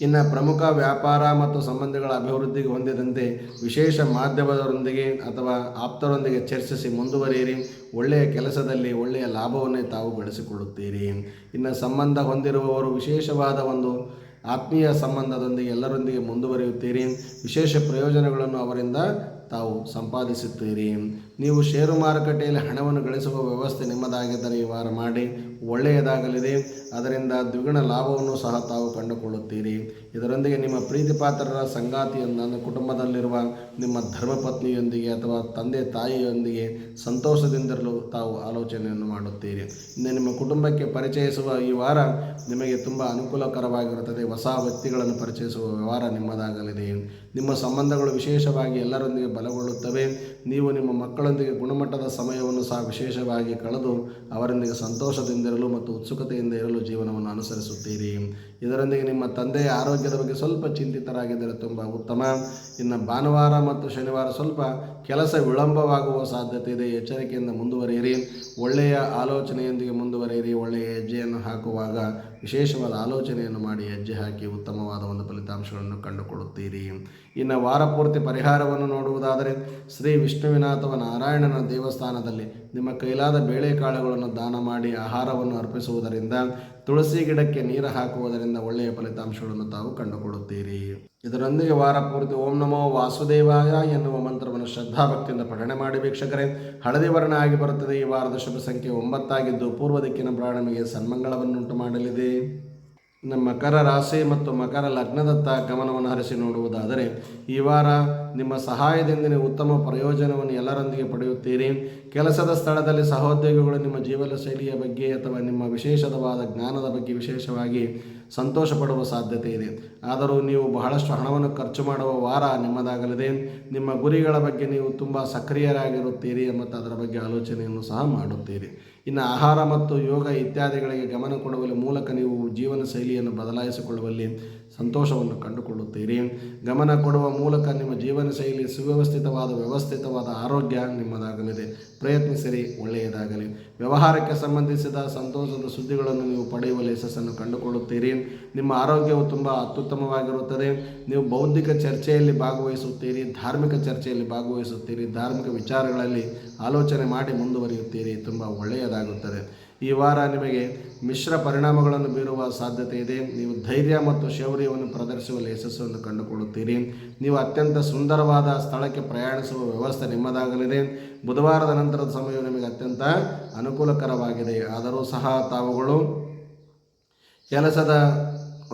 ಇನ್ನು ಪ್ರಮುಖ ವ್ಯಾಪಾರ ಮತ್ತು ಸಂಬಂಧಗಳ ಅಭಿವೃದ್ಧಿಗೆ ಹೊಂದಿದಂತೆ ವಿಶೇಷ ಮಾಧ್ಯಮದವರೊಂದಿಗೆ ಅಥವಾ ಆಪ್ತರೊಂದಿಗೆ ಚರ್ಚಿಸಿ ಮುಂದುವರಿಯಿರಿ. ಒಳ್ಳೆಯ ಕೆಲಸದಲ್ಲಿ ಒಳ್ಳೆಯ ಲಾಭವನ್ನೇ ತಾವು ಗಳಿಸಿಕೊಳ್ಳುತ್ತೀರಿ. ಇನ್ನು ಸಂಬಂಧ ಹೊಂದಿರುವವರು ವಿಶೇಷವಾದ ಒಂದು ಆತ್ಮೀಯ ಸಂಬಂಧದೊಂದಿಗೆ ಎಲ್ಲರೊಂದಿಗೆ ಮುಂದುವರಿಯುತ್ತೀರಿ. ವಿಶೇಷ ಪ್ರಯೋಜನಗಳನ್ನು ಅವರಿಂದ ತಾವು ಸಂಪಾದಿಸುತ್ತೀರಿ. ನೀವು ಷೇರು ಮಾರುಕಟ್ಟೆಯಲ್ಲಿ ಹಣವನ್ನು ಗಳಿಸುವ ವ್ಯವಸ್ಥೆ ನಿಮ್ಮದಾಗಿದ್ದರೆ ಈ ವಾರ ಮಾಡಿ. ಒಳ್ಳೆಯದಾಗಲಿದೆ. ಅದರಿಂದ ದ್ವಿಗುಣ ಲಾಭವನ್ನು ಸಹ ತಾವು ಕಂಡುಕೊಳ್ಳುತ್ತೀರಿ. ಇದರೊಂದಿಗೆ ನಿಮ್ಮ ಪ್ರೀತಿಪಾತ್ರರ ಸಂಗಾತಿಯನ್ನು ಕುಟುಂಬದಲ್ಲಿರುವ ನಿಮ್ಮ ಧರ್ಮಪತ್ನಿಯೊಂದಿಗೆ ಅಥವಾ ತಂದೆ ತಾಯಿಯೊಂದಿಗೆ ಸಂತೋಷದಿಂದಿರಲು ತಾವು ಆಲೋಚನೆಯನ್ನು ಮಾಡುತ್ತೀರಿ. ಇನ್ನು ನಿಮ್ಮ ಕುಟುಂಬಕ್ಕೆ ಪರಿಚಯಿಸುವ ಈ ವಾರ ನಿಮಗೆ ತುಂಬ ಅನುಕೂಲಕರವಾಗಿರುತ್ತದೆ. ಹೊಸ ವ್ಯಕ್ತಿಗಳನ್ನು ಪರಿಚಯಿಸುವ ವ್ಯವಹಾರ ನಿಮ್ಮದಾಗಲಿದೆ. ನಿಮ್ಮ ಸಂಬಂಧಗಳು ವಿಶೇಷವಾಗಿ ಎಲ್ಲರೊಂದಿಗೆ ಬಲಗೊಳ್ಳುತ್ತವೆ. ನೀವು ನಿಮ್ಮ ಮಕ್ಕಳೊಂದಿಗೆ ಗುಣಮಟ್ಟದ ಸಮಯವನ್ನು ಸಹ ವಿಶೇಷವಾಗಿ ಕಳೆದು ಅವರೊಂದಿಗೆ ಸಂತೋಷದಿಂದಿರಲು ಮತ್ತು ಉತ್ಸುಕತೆಯಿಂದ ಇರಲು ಜೀವನವನ್ನು ಅನುಸರಿಸುತ್ತೀರಿ. ಇದರೊಂದಿಗೆ ನಿಮ್ಮ ತಂದೆಯ ಆರೋಗ್ಯದ ಬಗ್ಗೆ ಸ್ವಲ್ಪ ಚಿಂತಿತರಾಗಿದ್ದರೆ ತುಂಬ ಉತ್ತಮ. ಇನ್ನು ಭಾನುವಾರ ಮತ್ತು ಶನಿವಾರ ಸ್ವಲ್ಪ ಕೆಲಸ ವಿಳಂಬವಾಗುವ ಸಾಧ್ಯತೆ ಇದೆ. ಎಚ್ಚರಿಕೆಯಿಂದ ಮುಂದುವರಿಯಿರಿ. ಒಳ್ಳೆಯ ಆಲೋಚನೆಯೊಂದಿಗೆ ಮುಂದುವರಿಯಿರಿ. ಒಳ್ಳೆಯ ಹೆಜ್ಜೆಯನ್ನು ಹಾಕುವಾಗ ವಿಶೇಷವಾದ ಆಲೋಚನೆಯನ್ನು ಮಾಡಿ ಹೆಜ್ಜೆ ಹಾಕಿ ಉತ್ತಮವಾದ ಒಂದು ಫಲಿತಾಂಶಗಳನ್ನು ಕಂಡುಕೊಳ್ಳುತ್ತೀರಿ. ಇನ್ನು ವಾರಪೂರ್ತಿ ಪರಿಹಾರವನ್ನು ನೋಡುವುದಾದರೆ ಶ್ರೀ ವಿಷ್ಣುವಿನ ಅಥವಾ ನಾರಾಯಣನ ದೇವಸ್ಥಾನದಲ್ಲಿ ನಿಮ್ಮ ಕೈಲಾದ ಬೇಳೆಕಾಳುಗಳನ್ನು ದಾನ ಮಾಡಿ ಆಹಾರವನ್ನು ಅರ್ಪಿಸುವುದರಿಂದ ತುಳಸಿ ಗಿಡಕ್ಕೆ ನೀರು ಹಾಕುವುದರಿಂದ ಒಳ್ಳೆಯ ಫಲಿತಾಂಶಗಳನ್ನು ತಾವು ಕಂಡುಕೊಳ್ಳುತ್ತೀರಿ. ಇದರೊಂದಿಗೆ ವಾರ ಪೂರ್ತಿ ಓಂ ನಮೋ ವಾಸುದೇವಾಯ ಎನ್ನುವ ಮಂತ್ರವನ್ನು ಶ್ರದ್ಧಾಭಕ್ತಿಯಿಂದ ಪಠಣೆ ಮಾಡಿ ವೀಕ್ಷಕರೇ. ಹಳದಿ ವರ್ಣ ಆಗಿ ಬರುತ್ತದೆ. ಈ ವಾರದ ಶುಭ ಸಂಖ್ಯೆ ಒಂಬತ್ತಾಗಿದ್ದು ಪೂರ್ವ ದಿಕ್ಕಿನ ಪ್ರಾಣಮಿಗೆ ಸನ್ಮಂಗಳವನ್ನುಂಟು ಮಾಡಲಿದೆ. ಮಕರ ರಾಶಿ ಮತ್ತು ಮಕರ ಲಗ್ನದತ್ತ ಗಮನವನ್ನು ಹರಿಸಿ ನೋಡುವುದಾದರೆ, ಈ ವಾರ ನಿಮ್ಮ ಸಹಾಯದಿಂದ ಉತ್ತಮ ಪ್ರಯೋಜನವನ್ನು ಎಲ್ಲರೊಂದಿಗೆ ಪಡೆಯುತ್ತೀರಿ. ಕೆಲಸದ ಸ್ಥಳದಲ್ಲಿ ಸಹೋದ್ಯೋಗಿಗಳು ನಿಮ್ಮ ಜೀವನ ಶೈಲಿಯ ಬಗ್ಗೆ ಅಥವಾ ನಿಮ್ಮ ವಿಶೇಷವಾದ ಜ್ಞಾನದ ಬಗ್ಗೆ ವಿಶೇಷವಾಗಿ ಸಂತೋಷ ಪಡುವ ಸಾಧ್ಯತೆ ಇದೆ. ಆದರೂ ನೀವು ಬಹಳಷ್ಟು ಹಣವನ್ನು ಖರ್ಚು ಮಾಡುವ ವಾರ ನಿಮ್ಮದಾಗಲಿದೆ. ನಿಮ್ಮ ಗುರಿಗಳ ಬಗ್ಗೆ ನೀವು ತುಂಬ ಸಕ್ರಿಯರಾಗಿರುತ್ತೀರಿ ಮತ್ತು ಅದರ ಬಗ್ಗೆ ಆಲೋಚನೆಯನ್ನು ಸಹ ಮಾಡುತ್ತೀರಿ. ಇನ್ನು ಆಹಾರ ಮತ್ತು ಯೋಗ ಇತ್ಯಾದಿಗಳಿಗೆ ಗಮನ ಕೊಡುವಲ್ಲಿ ಮೂಲಕ ನೀವು ಜೀವನ ಶೈಲಿಯನ್ನು ಬದಲಾಯಿಸಿಕೊಳ್ಳುವಲ್ಲಿ ಸಂತೋಷವನ್ನು ಕಂಡುಕೊಳ್ಳುತ್ತೀರಿ. ಗಮನ ಕೊಡುವ ಮೂಲಕ ನಿಮ್ಮ ಜೀವನ ಶೈಲಿ ಸುವ್ಯವಸ್ಥಿತವಾದ, ವ್ಯವಸ್ಥಿತವಾದ ಆರೋಗ್ಯ ನಿಮ್ಮದಾಗಲಿದೆ. ಪ್ರಯತ್ನಿಸಿರಿ, ಒಳ್ಳೆಯದಾಗಲಿ. ವ್ಯವಹಾರಕ್ಕೆ ಸಂಬಂಧಿಸಿದ ಸಂತೋಷದ ಸುದ್ದಿಗಳನ್ನು ನೀವು ಪಡೆಯುವಲ್ಲಿ ಯಶಸ್ಸನ್ನು ಕಂಡುಕೊಳ್ಳುತ್ತೀರಿ. ನಿಮ್ಮ ಆರೋಗ್ಯವು ತುಂಬ ಅತ್ಯುತ್ತಮವಾಗಿರುತ್ತದೆ. ನೀವು ಬೌದ್ಧಿಕ ಚರ್ಚೆಯಲ್ಲಿ ಭಾಗವಹಿಸುತ್ತೀರಿ, ಧಾರ್ಮಿಕ ಚರ್ಚೆಯಲ್ಲಿ ಭಾಗವಹಿಸುತ್ತೀರಿ, ಧಾರ್ಮಿಕ ವಿಚಾರಗಳಲ್ಲಿ ಆಲೋಚನೆ ಮಾಡಿ ಮುಂದುವರಿಯುತ್ತೀರಿ. ತುಂಬ ಒಳ್ಳೆಯದಾಗುತ್ತದೆ. ಈ ವಾರ ನಿಮಗೆ ಮಿಶ್ರ ಪರಿಣಾಮಗಳನ್ನು ಬೀರುವ ಸಾಧ್ಯತೆ ಇದೆ. ನೀವು ಧೈರ್ಯ ಮತ್ತು ಶೌರ್ಯವನ್ನು ಪ್ರದರ್ಶಿಸುವಲ್ಲಿ ಯಶಸ್ಸನ್ನು ಕಂಡುಕೊಳ್ಳುತ್ತೀರಿ. ನೀವು ಅತ್ಯಂತ ಸುಂದರವಾದ ಸ್ಥಳಕ್ಕೆ ಪ್ರಯಾಣಿಸುವ ವ್ಯವಸ್ಥೆ ನಿಮ್ಮದಾಗಲಿದೆ. ಬುಧವಾರದ ನಂತರದ ಸಮಯವು ನಿಮಗೆ ಅತ್ಯಂತ ಅನುಕೂಲಕರವಾಗಿದೆ. ಆದರೂ ಸಹ ತಾವುಗಳು ಕೆಲಸದ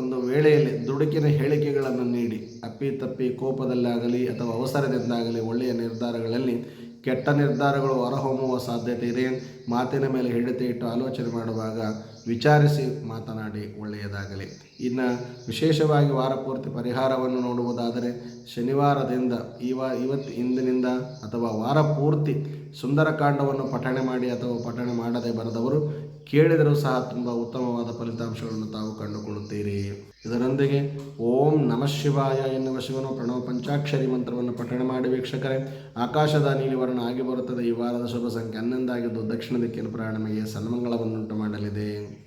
ಒಂದು ವೇಳೆಯಲ್ಲಿ ದುಡುಕಿನ ಹೇಳಿಕೆಗಳನ್ನು ನೀಡಿ, ಅಪ್ಪಿ ತಪ್ಪಿ ಕೋಪದಲ್ಲಾಗಲಿ ಅಥವಾ ಅವಸರದಿಂದಾಗಲಿ ಒಳ್ಳೆಯ ನಿರ್ಧಾರಗಳಲ್ಲಿ ಕೆಟ್ಟ ನಿರ್ಧಾರಗಳು ಹೊರಹೊಮ್ಮುವ ಸಾಧ್ಯತೆ ಇದೆ. ಮಾತಿನ ಮೇಲೆ ಹಿಡಿತೆ ಇಟ್ಟು ಆಲೋಚನೆ ಮಾಡುವಾಗ ವಿಚಾರಿಸಿ ಮಾತನಾಡಿ ಒಳ್ಳೆಯದಾಗಲಿ. ಇನ್ನು ವಿಶೇಷವಾಗಿ ವಾರಪೂರ್ತಿ ಪರಿಹಾರವನ್ನು ನೋಡುವುದಾದರೆ ಶನಿವಾರದಿಂದ ಈ ವಾ ಇವತ್ತು ಇಂದಿನಿಂದ ಅಥವಾ ವಾರಪೂರ್ತಿ ಸುಂದರಕಾಂಡವನ್ನು ಪಠಣೆ ಮಾಡಿ ಅಥವಾ ಪಠಣೆ ಮಾಡದೆ ಬರೆದವರು ಕೇಳಿದರೂ ಸಹ ತುಂಬ ಉತ್ತಮವಾದ ಫಲಿತಾಂಶಗಳನ್ನು ತಾವು ಕಂಡುಕೊಳ್ಳುತ್ತೀರಿ. ಇದರೊಂದಿಗೆ ಓಂ ನಮಃ ಶಿವಾಯ ಎನ್ನುವ ಶಿವನು ಪ್ರಣವ ಪಂಚಾಕ್ಷರಿ ಮಂತ್ರವನ್ನು ಪಠಣ ಮಾಡಿ ವೀಕ್ಷಕರೇ. ಆಕಾಶದ ನೀಲಿವರ್ಣ ಆಗಿ ಬರುತ್ತದೆ. ಈ ವಾರದ ಶುಭ ಸಂಖ್ಯೆ ಹನ್ನೊಂದಾಗಿದ್ದು ದಕ್ಷಿಣ ದಿಕ್ಕಿನ ಪ್ರಾಣಮಿಗೆ ಸನ್ಮಂಗಳವನ್ನುಂಟು ಮಾಡಲಿದೆ.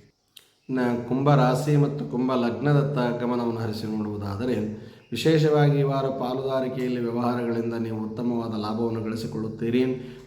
ಇನ್ನು ಕುಂಭ ರಾಶಿ ಮತ್ತು ಕುಂಭ ಲಗ್ನದತ್ತ ಗಮನವನ್ನು ಹರಿಸಿ ನೋಡುವುದಾದರೆ, ವಿಶೇಷವಾಗಿ ಈ ವಾರ ಪಾಲುದಾರಿಕೆಯಲ್ಲಿ ವ್ಯವಹಾರಗಳಿಂದ ನೀವು ಉತ್ತಮವಾದ ಲಾಭವನ್ನು ಗಳಿಸಿಕೊಳ್ಳುತ್ತೀರಿ.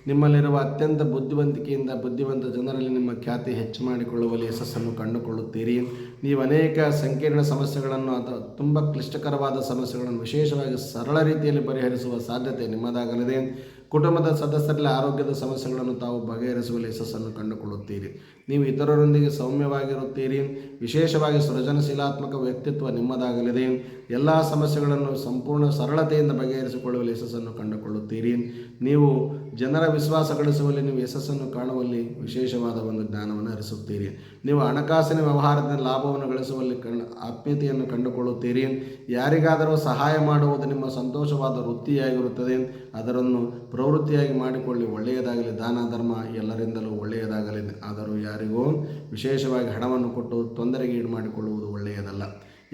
ನಿಮ್ಮಲ್ಲಿರುವ ಅತ್ಯಂತ ಬುದ್ಧಿವಂತಿಕೆಯಿಂದ ಬುದ್ಧಿವಂತ ಜನರಲ್ಲಿ ನಿಮ್ಮ ಖ್ಯಾತಿ ಹೆಚ್ಚು ಮಾಡಿಕೊಳ್ಳುವಲ್ಲಿ ಯಶಸ್ಸನ್ನು ಕಂಡುಕೊಳ್ಳುತ್ತೀರಿ. ನೀವು ಅನೇಕ ಸಂಕೀರ್ಣ ಸಮಸ್ಯೆಗಳನ್ನು ಅಥವಾ ತುಂಬ ಕ್ಲಿಷ್ಟಕರವಾದ ಸಮಸ್ಯೆಗಳನ್ನು ವಿಶೇಷವಾಗಿ ಸರಳ ರೀತಿಯಲ್ಲಿ ಪರಿಹರಿಸುವ ಸಾಧ್ಯತೆ ನಿಮ್ಮದಾಗಲಿದೆ. ಕುಟುಂಬದ ಸದಸ್ಯರಲ್ಲಿ ಆರೋಗ್ಯದ ಸಮಸ್ಯೆಗಳನ್ನು ತಾವು ಬಗೆಹರಿಸುವಲ್ಲಿ ಯಶಸ್ಸನ್ನು ಕಂಡುಕೊಳ್ಳುತ್ತೀರಿ. ನೀವು ಇತರರೊಂದಿಗೆ ಸೌಮ್ಯವಾಗಿರುತ್ತೀರಿ. ವಿಶೇಷವಾಗಿ ಸೃಜನಶೀಲಾತ್ಮಕ ವ್ಯಕ್ತಿತ್ವ ನಿಮ್ಮದಾಗಲಿದೆ. ಎಲ್ಲ ಸಮಸ್ಯೆಗಳನ್ನು ಸಂಪೂರ್ಣ ಸರಳತೆಯಿಂದ ಬಗೆಹರಿಸಿಕೊಳ್ಳುವಲ್ಲಿ ಯಶಸ್ಸನ್ನು ಕಂಡುಕೊಳ್ಳುತ್ತೀರಿ. ನೀವು ಜನರ ವಿಶ್ವಾಸ ಗಳಿಸುವಲ್ಲಿ ನೀವು ಯಶಸ್ಸನ್ನು ಕಾಣುವಲ್ಲಿ ವಿಶೇಷವಾದ ಒಂದು ಜ್ಞಾನವನ್ನು ಹರಿಸುತ್ತೀರಿ. ನೀವು ಹಣಕಾಸಿನ ವ್ಯವಹಾರದ ಲಾಭವನ್ನು ಗಳಿಸುವಲ್ಲಿ ಕಂಡು ಆತ್ಮೀಯತೆಯನ್ನು ಕಂಡುಕೊಳ್ಳುತ್ತೀರಿ. ಯಾರಿಗಾದರೂ ಸಹಾಯ ಮಾಡುವುದು ನಿಮ್ಮ ಸಂತೋಷವಾದ ವೃತ್ತಿಯಾಗಿರುತ್ತದೆ. ಅದರನ್ನು ಪ್ರವೃತ್ತಿಯಾಗಿ ಮಾಡಿಕೊಳ್ಳಿ. ಒಳ್ಳೆಯದಾಗಲಿ, ದಾನ, ಧರ್ಮ ಎಲ್ಲರಿಂದಲೂ ಒಳ್ಳೆಯದಾಗಲಿ. ಆದರೂ ಯಾರಿಗೂ ವಿಶೇಷವಾಗಿ ಹಣವನ್ನು ಕೊಟ್ಟು ತೊಂದರೆಗೆ ಈಡು ಮಾಡಿಕೊಳ್ಳುವುದು ಒಳ್ಳೆಯದಲ್ಲ.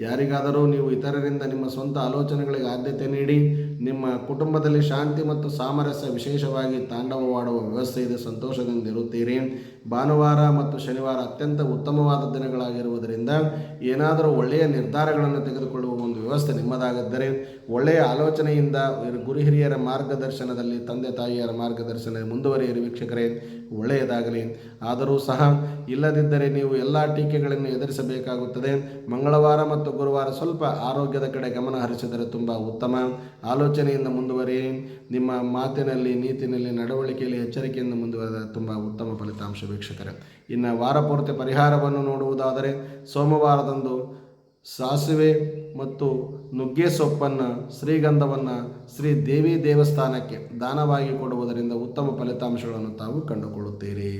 ಯಾರಿಗಾದರೂ ನೀವು ಇತರರಿಂದ ನಿಮ್ಮ ಸ್ವಂತ ಆಲೋಚನೆಗಳಿಗೆ ಆದ್ಯತೆ ನೀಡಿ, ನಿಮ್ಮ ಕುಟುಂಬದಲ್ಲಿ ಶಾಂತಿ ಮತ್ತು ಸಾಮರಸ್ಯ ವಿಶೇಷವಾಗಿ ತಾಂಡವವಾಡುವ ವ್ಯವಸ್ಥೆ ಇದೆ, ಸಂತೋಷದಿಂದ ಇರುತ್ತೀರಿ. ಭಾನುವಾರ ಮತ್ತು ಶನಿವಾರ ಅತ್ಯಂತ ಉತ್ತಮವಾದ ದಿನಗಳಾಗಿರುವುದರಿಂದ ಏನಾದರೂ ಒಳ್ಳೆಯ ನಿರ್ಧಾರಗಳನ್ನು ತೆಗೆದುಕೊಳ್ಳುವ ಒಂದು ವ್ಯವಸ್ಥೆ ನಿಮ್ಮದಾಗಿದ್ದರೆ ಒಳ್ಳೆಯ ಆಲೋಚನೆಯಿಂದ ಗುರು ಹಿರಿಯರ ಮಾರ್ಗದರ್ಶನದಲ್ಲಿ, ತಂದೆ ತಾಯಿಯರ ಮಾರ್ಗದರ್ಶನ ಮುಂದುವರಿಯಲು ವೀಕ್ಷಕರೇ. ಒಳ್ಳೆಯದಾಗಲಿ. ಆದರೂ ಸಹ ಇಲ್ಲದಿದ್ದರೆ ನೀವು ಎಲ್ಲ ಟೀಕೆಗಳನ್ನು ಎದುರಿಸಬೇಕಾಗುತ್ತದೆ. ಮಂಗಳವಾರ ಮತ್ತು ಗುರುವಾರ ಸ್ವಲ್ಪ ಆರೋಗ್ಯದ ಕಡೆ ಗಮನ ಹರಿಸಿದರೆ ತುಂಬ ಉತ್ತಮ. ಆಲೋಚನೆಯಿಂದ ಮುಂದುವರಿ ನಿಮ್ಮ ಮಾತಿನಲ್ಲಿ, ನೀತಿನಲ್ಲಿ, ನಡವಳಿಕೆಯಲ್ಲಿ ಎಚ್ಚರಿಕೆಯಿಂದ ಮುಂದುವರೆದ ತುಂಬ ಉತ್ತಮ ಫಲಿತಾಂಶ ವೀಕ್ಷಕರೇ, ಇನ್ನು ವಾರಪೂರ್ತಿ ಪರಿಹಾರವನ್ನು ನೋಡುವುದಾದರೆ ಸೋಮವಾರದಂದು ಸಾಸಿವೆ ಮತ್ತು ನುಗ್ಗೆ ಸೊಪ್ಪನ್ನು ಶ್ರೀಗಂಧವನ್ನು ಶ್ರೀ ದೇವಿ ದೇವಸ್ಥಾನಕ್ಕೆ ದಾನವಾಗಿ ಕೊಡುವುದರಿಂದ ಉತ್ತಮ ಫಲಿತಾಂಶಗಳನ್ನು ತಾವು ಕಂಡುಕೊಳ್ಳುತ್ತೀರಿ.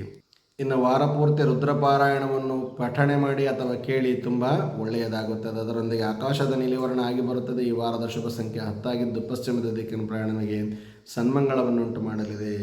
ಇನ್ನು ವಾರಪೂರ್ತಿ ರುದ್ರಪಾರಾಯಣವನ್ನು ಪಠಣೆ ಮಾಡಿ ಅಥವಾ ಕೇಳಿ ತುಂಬ ಒಳ್ಳೆಯದಾಗುತ್ತದೆ. ಅದರೊಂದಿಗೆ ಆಕಾಶದ ನಿಲಿವರಣ ಆಗಿ ಬರುತ್ತದೆ. ಈ ವಾರದ ಶುಭ ಸಂಖ್ಯೆ ಹತ್ತಾಗಿದ್ದು ಪಶ್ಚಿಮದ ದಿಕ್ಕಿನ ಪ್ರಯಾಣನಿಗೆ ಸನ್ಮಂಗಳವನ್ನುಂಟು ಮಾಡಲಿದೆ.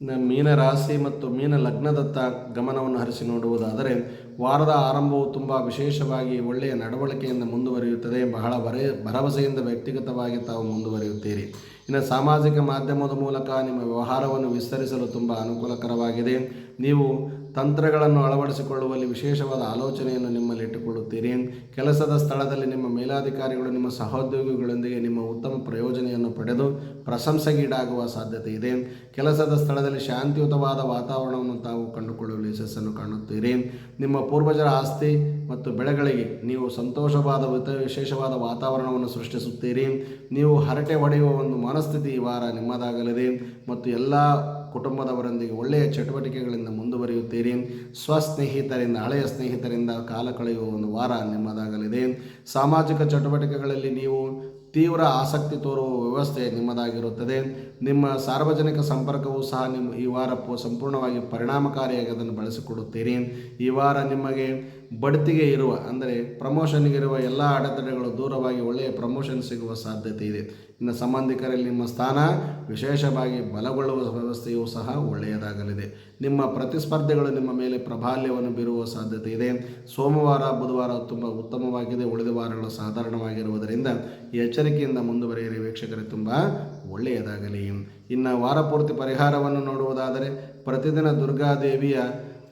ಮೀನ ರಾಶಿ ಮತ್ತು ಮೀನ ಲಗ್ನದತ್ತ ಗಮನವನ್ನು ಹರಿಸಿ ನೋಡುವುದಾದರೆ ವಾರದ ಆರಂಭವು ತುಂಬ ವಿಶೇಷವಾಗಿ ಒಳ್ಳೆಯ ನಡವಳಿಕೆಯಿಂದ ಮುಂದುವರಿಯುತ್ತದೆ. ಬಹಳ ಬರೆ, ಭರವಸೆಯಿಂದ ವ್ಯಕ್ತಿಗತವಾಗಿ ತಾವು ಮುಂದುವರಿಯುತ್ತೀರಿ. ಇನ್ನು ಸಾಮಾಜಿಕ ಮಾಧ್ಯಮದ ಮೂಲಕ ನಿಮ್ಮ ವ್ಯವಹಾರವನ್ನು ವಿಸ್ತರಿಸಲು ತುಂಬ ಅನುಕೂಲಕರವಾಗಿದೆ. ನೀವು ತಂತ್ರಗಳನ್ನು ಅಳವಡಿಸಿಕೊಳ್ಳುವಲ್ಲಿ ವಿಶೇಷವಾದ ಆಲೋಚನೆಯನ್ನು ನಿಮ್ಮಲ್ಲಿ ಇಟ್ಟುಕೊಳ್ಳುತ್ತೀರಿ. ಕೆಲಸದ ಸ್ಥಳದಲ್ಲಿ ನಿಮ್ಮ ಮೇಲಾಧಿಕಾರಿಗಳು, ನಿಮ್ಮ ಸಹೋದ್ಯೋಗಿಗಳೊಂದಿಗೆ ನಿಮ್ಮ ಉತ್ತಮ ಪ್ರಯೋಜನೆಯನ್ನು ಪಡೆದು ಪ್ರಶಂಸೆಗೀಡಾಗುವ ಸಾಧ್ಯತೆ ಇದೆ. ಕೆಲಸದ ಸ್ಥಳದಲ್ಲಿ ಶಾಂತಿಯುತವಾದ ವಾತಾವರಣವನ್ನು ತಾವು ಕಂಡುಕೊಳ್ಳಲು ಯಶಸ್ಸನ್ನು ಕಾಣುತ್ತೀರಿ. ನಿಮ್ಮ ಪೂರ್ವಜರ ಆಸ್ತಿ ಮತ್ತು ಬೆಳೆಗಳಿಗೆ ನೀವು ಸಂತೋಷವಾದ ವಿಶೇಷವಾದ ವಾತಾವರಣವನ್ನು ಸೃಷ್ಟಿಸುತ್ತೀರಿ. ನೀವು ಹರಟೆ ಹೊಡೆಯುವ ಒಂದು ಮನಸ್ಥಿತಿ ಈ ವಾರ ನಿಮ್ಮದಾಗಲಿದೆ. ಮತ್ತು ಎಲ್ಲ ಕುಟುಂಬದವರೊಂದಿಗೆ ಒಳ್ಳೆಯ ಚಟುವಟಿಕೆಗಳಿಂದ ಮುಂದುವರಿಯುತ್ತೀರಿ. ಸ್ವಸ್ನೇಹಿತರಿಂದ, ಹಳೆಯ ಸ್ನೇಹಿತರಿಂದ ಕಾಲ ಕಳೆಯುವ ಒಂದು ವಾರ ನಿಮ್ಮದಾಗಲಿದೆ. ಸಾಮಾಜಿಕ ಚಟುವಟಿಕೆಗಳಲ್ಲಿ ನೀವು ತೀವ್ರ ಆಸಕ್ತಿ ತೋರುವ ವ್ಯವಸ್ಥೆ ನಿಮ್ಮದಾಗಿರುತ್ತದೆ. ನಿಮ್ಮ ಸಾರ್ವಜನಿಕ ಸಂಪರ್ಕವೂ ಸಹ ನಿಮ್ಮ ಈ ವಾರ ಸಂಪೂರ್ಣವಾಗಿ ಪರಿಣಾಮಕಾರಿಯಾಗಿ ಅದನ್ನು ಬಳಸಿಕೊಡುತ್ತೀರಿ. ಈ ವಾರ ನಿಮಗೆ ಬಡ್ತಿಗೆ ಇರುವ, ಅಂದರೆ ಪ್ರಮೋಷನ್ಗಿರುವ ಎಲ್ಲ ಅಡೆತಡೆಗಳು ದೂರವಾಗಿ ಒಳ್ಳೆಯ ಪ್ರಮೋಷನ್ ಸಿಗುವ ಸಾಧ್ಯತೆ ಇದೆ. ಇನ್ನು ಸಂಬಂಧಿಕರಲ್ಲಿ ನಿಮ್ಮ ಸ್ಥಾನ ವಿಶೇಷವಾಗಿ ಬಲಗೊಳ್ಳುವ ವ್ಯವಸ್ಥೆಯೂ ಸಹ ಒಳ್ಳೆಯದಾಗಲಿದೆ. ನಿಮ್ಮ ಪ್ರತಿಸ್ಪರ್ಧೆಗಳು ನಿಮ್ಮ ಮೇಲೆ ಪ್ರಾಬಲ್ಯವನ್ನು ಬೀರುವ ಸಾಧ್ಯತೆ ಇದೆ. ಸೋಮವಾರ, ಬುಧವಾರ ತುಂಬ ಉತ್ತಮವಾಗಿದೆ. ಉಳಿದ ವಾರಗಳು ಸಾಧಾರಣವಾಗಿರುವುದರಿಂದ ಎಚ್ಚರಿಕೆಯಿಂದ ಮುಂದುವರಿಯಿರಿ ವೀಕ್ಷಕರೇ, ತುಂಬ ಒಳ್ಳೆಯದಾಗಲಿ. ಇನ್ನು ವಾರಪೂರ್ತಿ ಪರಿಹಾರವನ್ನು ನೋಡುವುದಾದರೆ ಪ್ರತಿದಿನ ದುರ್ಗಾದೇವಿಯ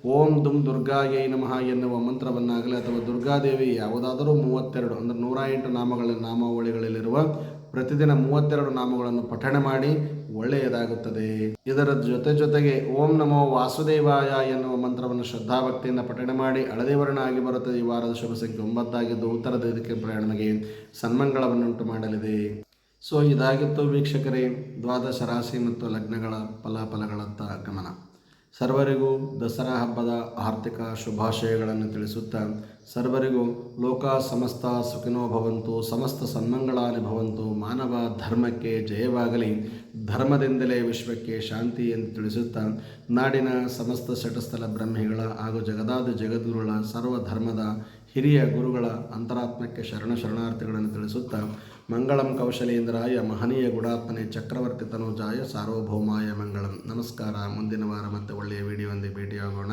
ಓಂ ದುಮ್ ದುರ್ಗಾಯೈ ನಮಃ ಎನ್ನುವ ಮಂತ್ರವನ್ನಾಗಲಿ ಅಥವಾ ದುರ್ಗಾದೇವಿ ಯಾವುದಾದರೂ ಮೂವತ್ತೆರಡು ಅಂದರೆ ನೂರ ಎಂಟು ನಾಮಗಳ ನಾಮಾವಳಿಗಳಲ್ಲಿರುವ ಪ್ರತಿದಿನ ಮೂವತ್ತೆರಡು ನಾಮಗಳನ್ನು ಪಠಣೆ ಮಾಡಿ ಒಳ್ಳೆಯದಾಗುತ್ತದೆ. ಇದರ ಜೊತೆ ಜೊತೆಗೆ ಓಂ ನಮೋ ವಾಸುದೇವಾಯ ಎನ್ನುವ ಮಂತ್ರವನ್ನು ಶ್ರದ್ಧಾಭಕ್ತಿಯಿಂದ ಪಠಣೆ ಮಾಡಿ ಹಳದಿ ವರ್ಣ ಆಗಿ ಬರುತ್ತದೆ. ಈ ವಾರದ ಶುಭ ಸಂಖ್ಯೆ ಒಂಬತ್ತಾಗಿದ್ದು ಉತ್ತರ ಇದಕ್ಕೆ ಪ್ರಯಾಣಕ್ಕೆ ಸನ್ಮಂಗಳವನ್ನುಂಟು ಮಾಡಲಿದೆ. ಸೊ ಇದಾಗಿತ್ತು ವೀಕ್ಷಕರೇ ದ್ವಾದಶ ರಾಶಿ ಮತ್ತು ಲಗ್ನಗಳ ಫಲಾಫಲಗಳತ್ತ ಗಮನ. ಸರ್ವರಿಗೂ ದಸರಾ ಹಬ್ಬದ ಆರ್ಥಿಕ ಶುಭಾಶಯಗಳನ್ನು ತಿಳಿಸುತ್ತಾ, ಸರ್ವರಿಗೂ ಲೋಕ ಸಮಸ್ತ ಸುಖಿನೋ ಭವಂತು, ಸಮಸ್ತ ಸನ್ಮಂಗಳಾನಿ ಭವಂತು, ಮಾನವ ಧರ್ಮಕ್ಕೆ ಜಯವಾಗಲಿ, ಧರ್ಮದಿಂದಲೇ ವಿಶ್ವಕ್ಕೆ ಶಾಂತಿ ಎಂದು ತಿಳಿಸುತ್ತಾ, ನಾಡಿನ ಸಮಸ್ತ ಶಟಸ್ಥಲ ಬ್ರಹ್ಮಿಗಳ ಹಾಗೂ ಜಗದಾದ ಜಗದ್ಗುರುಗಳ ಸರ್ವ ಧರ್ಮದ ಹಿರಿಯ ಗುರುಗಳ ಅಂತರಾತ್ಮಕ್ಕೆ ಶರಣ ಶರಣಾರ್ಥಿಗಳನ್ನು ತಿಳಿಸುತ್ತಾ ಮಂಗಳಂ ಕೌಶಲೇಂದ್ರಾಯ ಮಹನೀಯ ಗುಡಾತ್ಮನೆ ಚಕ್ರವರ್ತಿ ತನುಜಾಯ ಸಾರ್ವಭೌಮಾಯ ಮಂಗಳಂ. ನಮಸ್ಕಾರ. ಮುಂದಿನ ವಾರ ಮತ್ತೆ ಒಳ್ಳೆಯ ವಿಡಿಯೋ ಭೇಟಿಯಾಗೋಣ.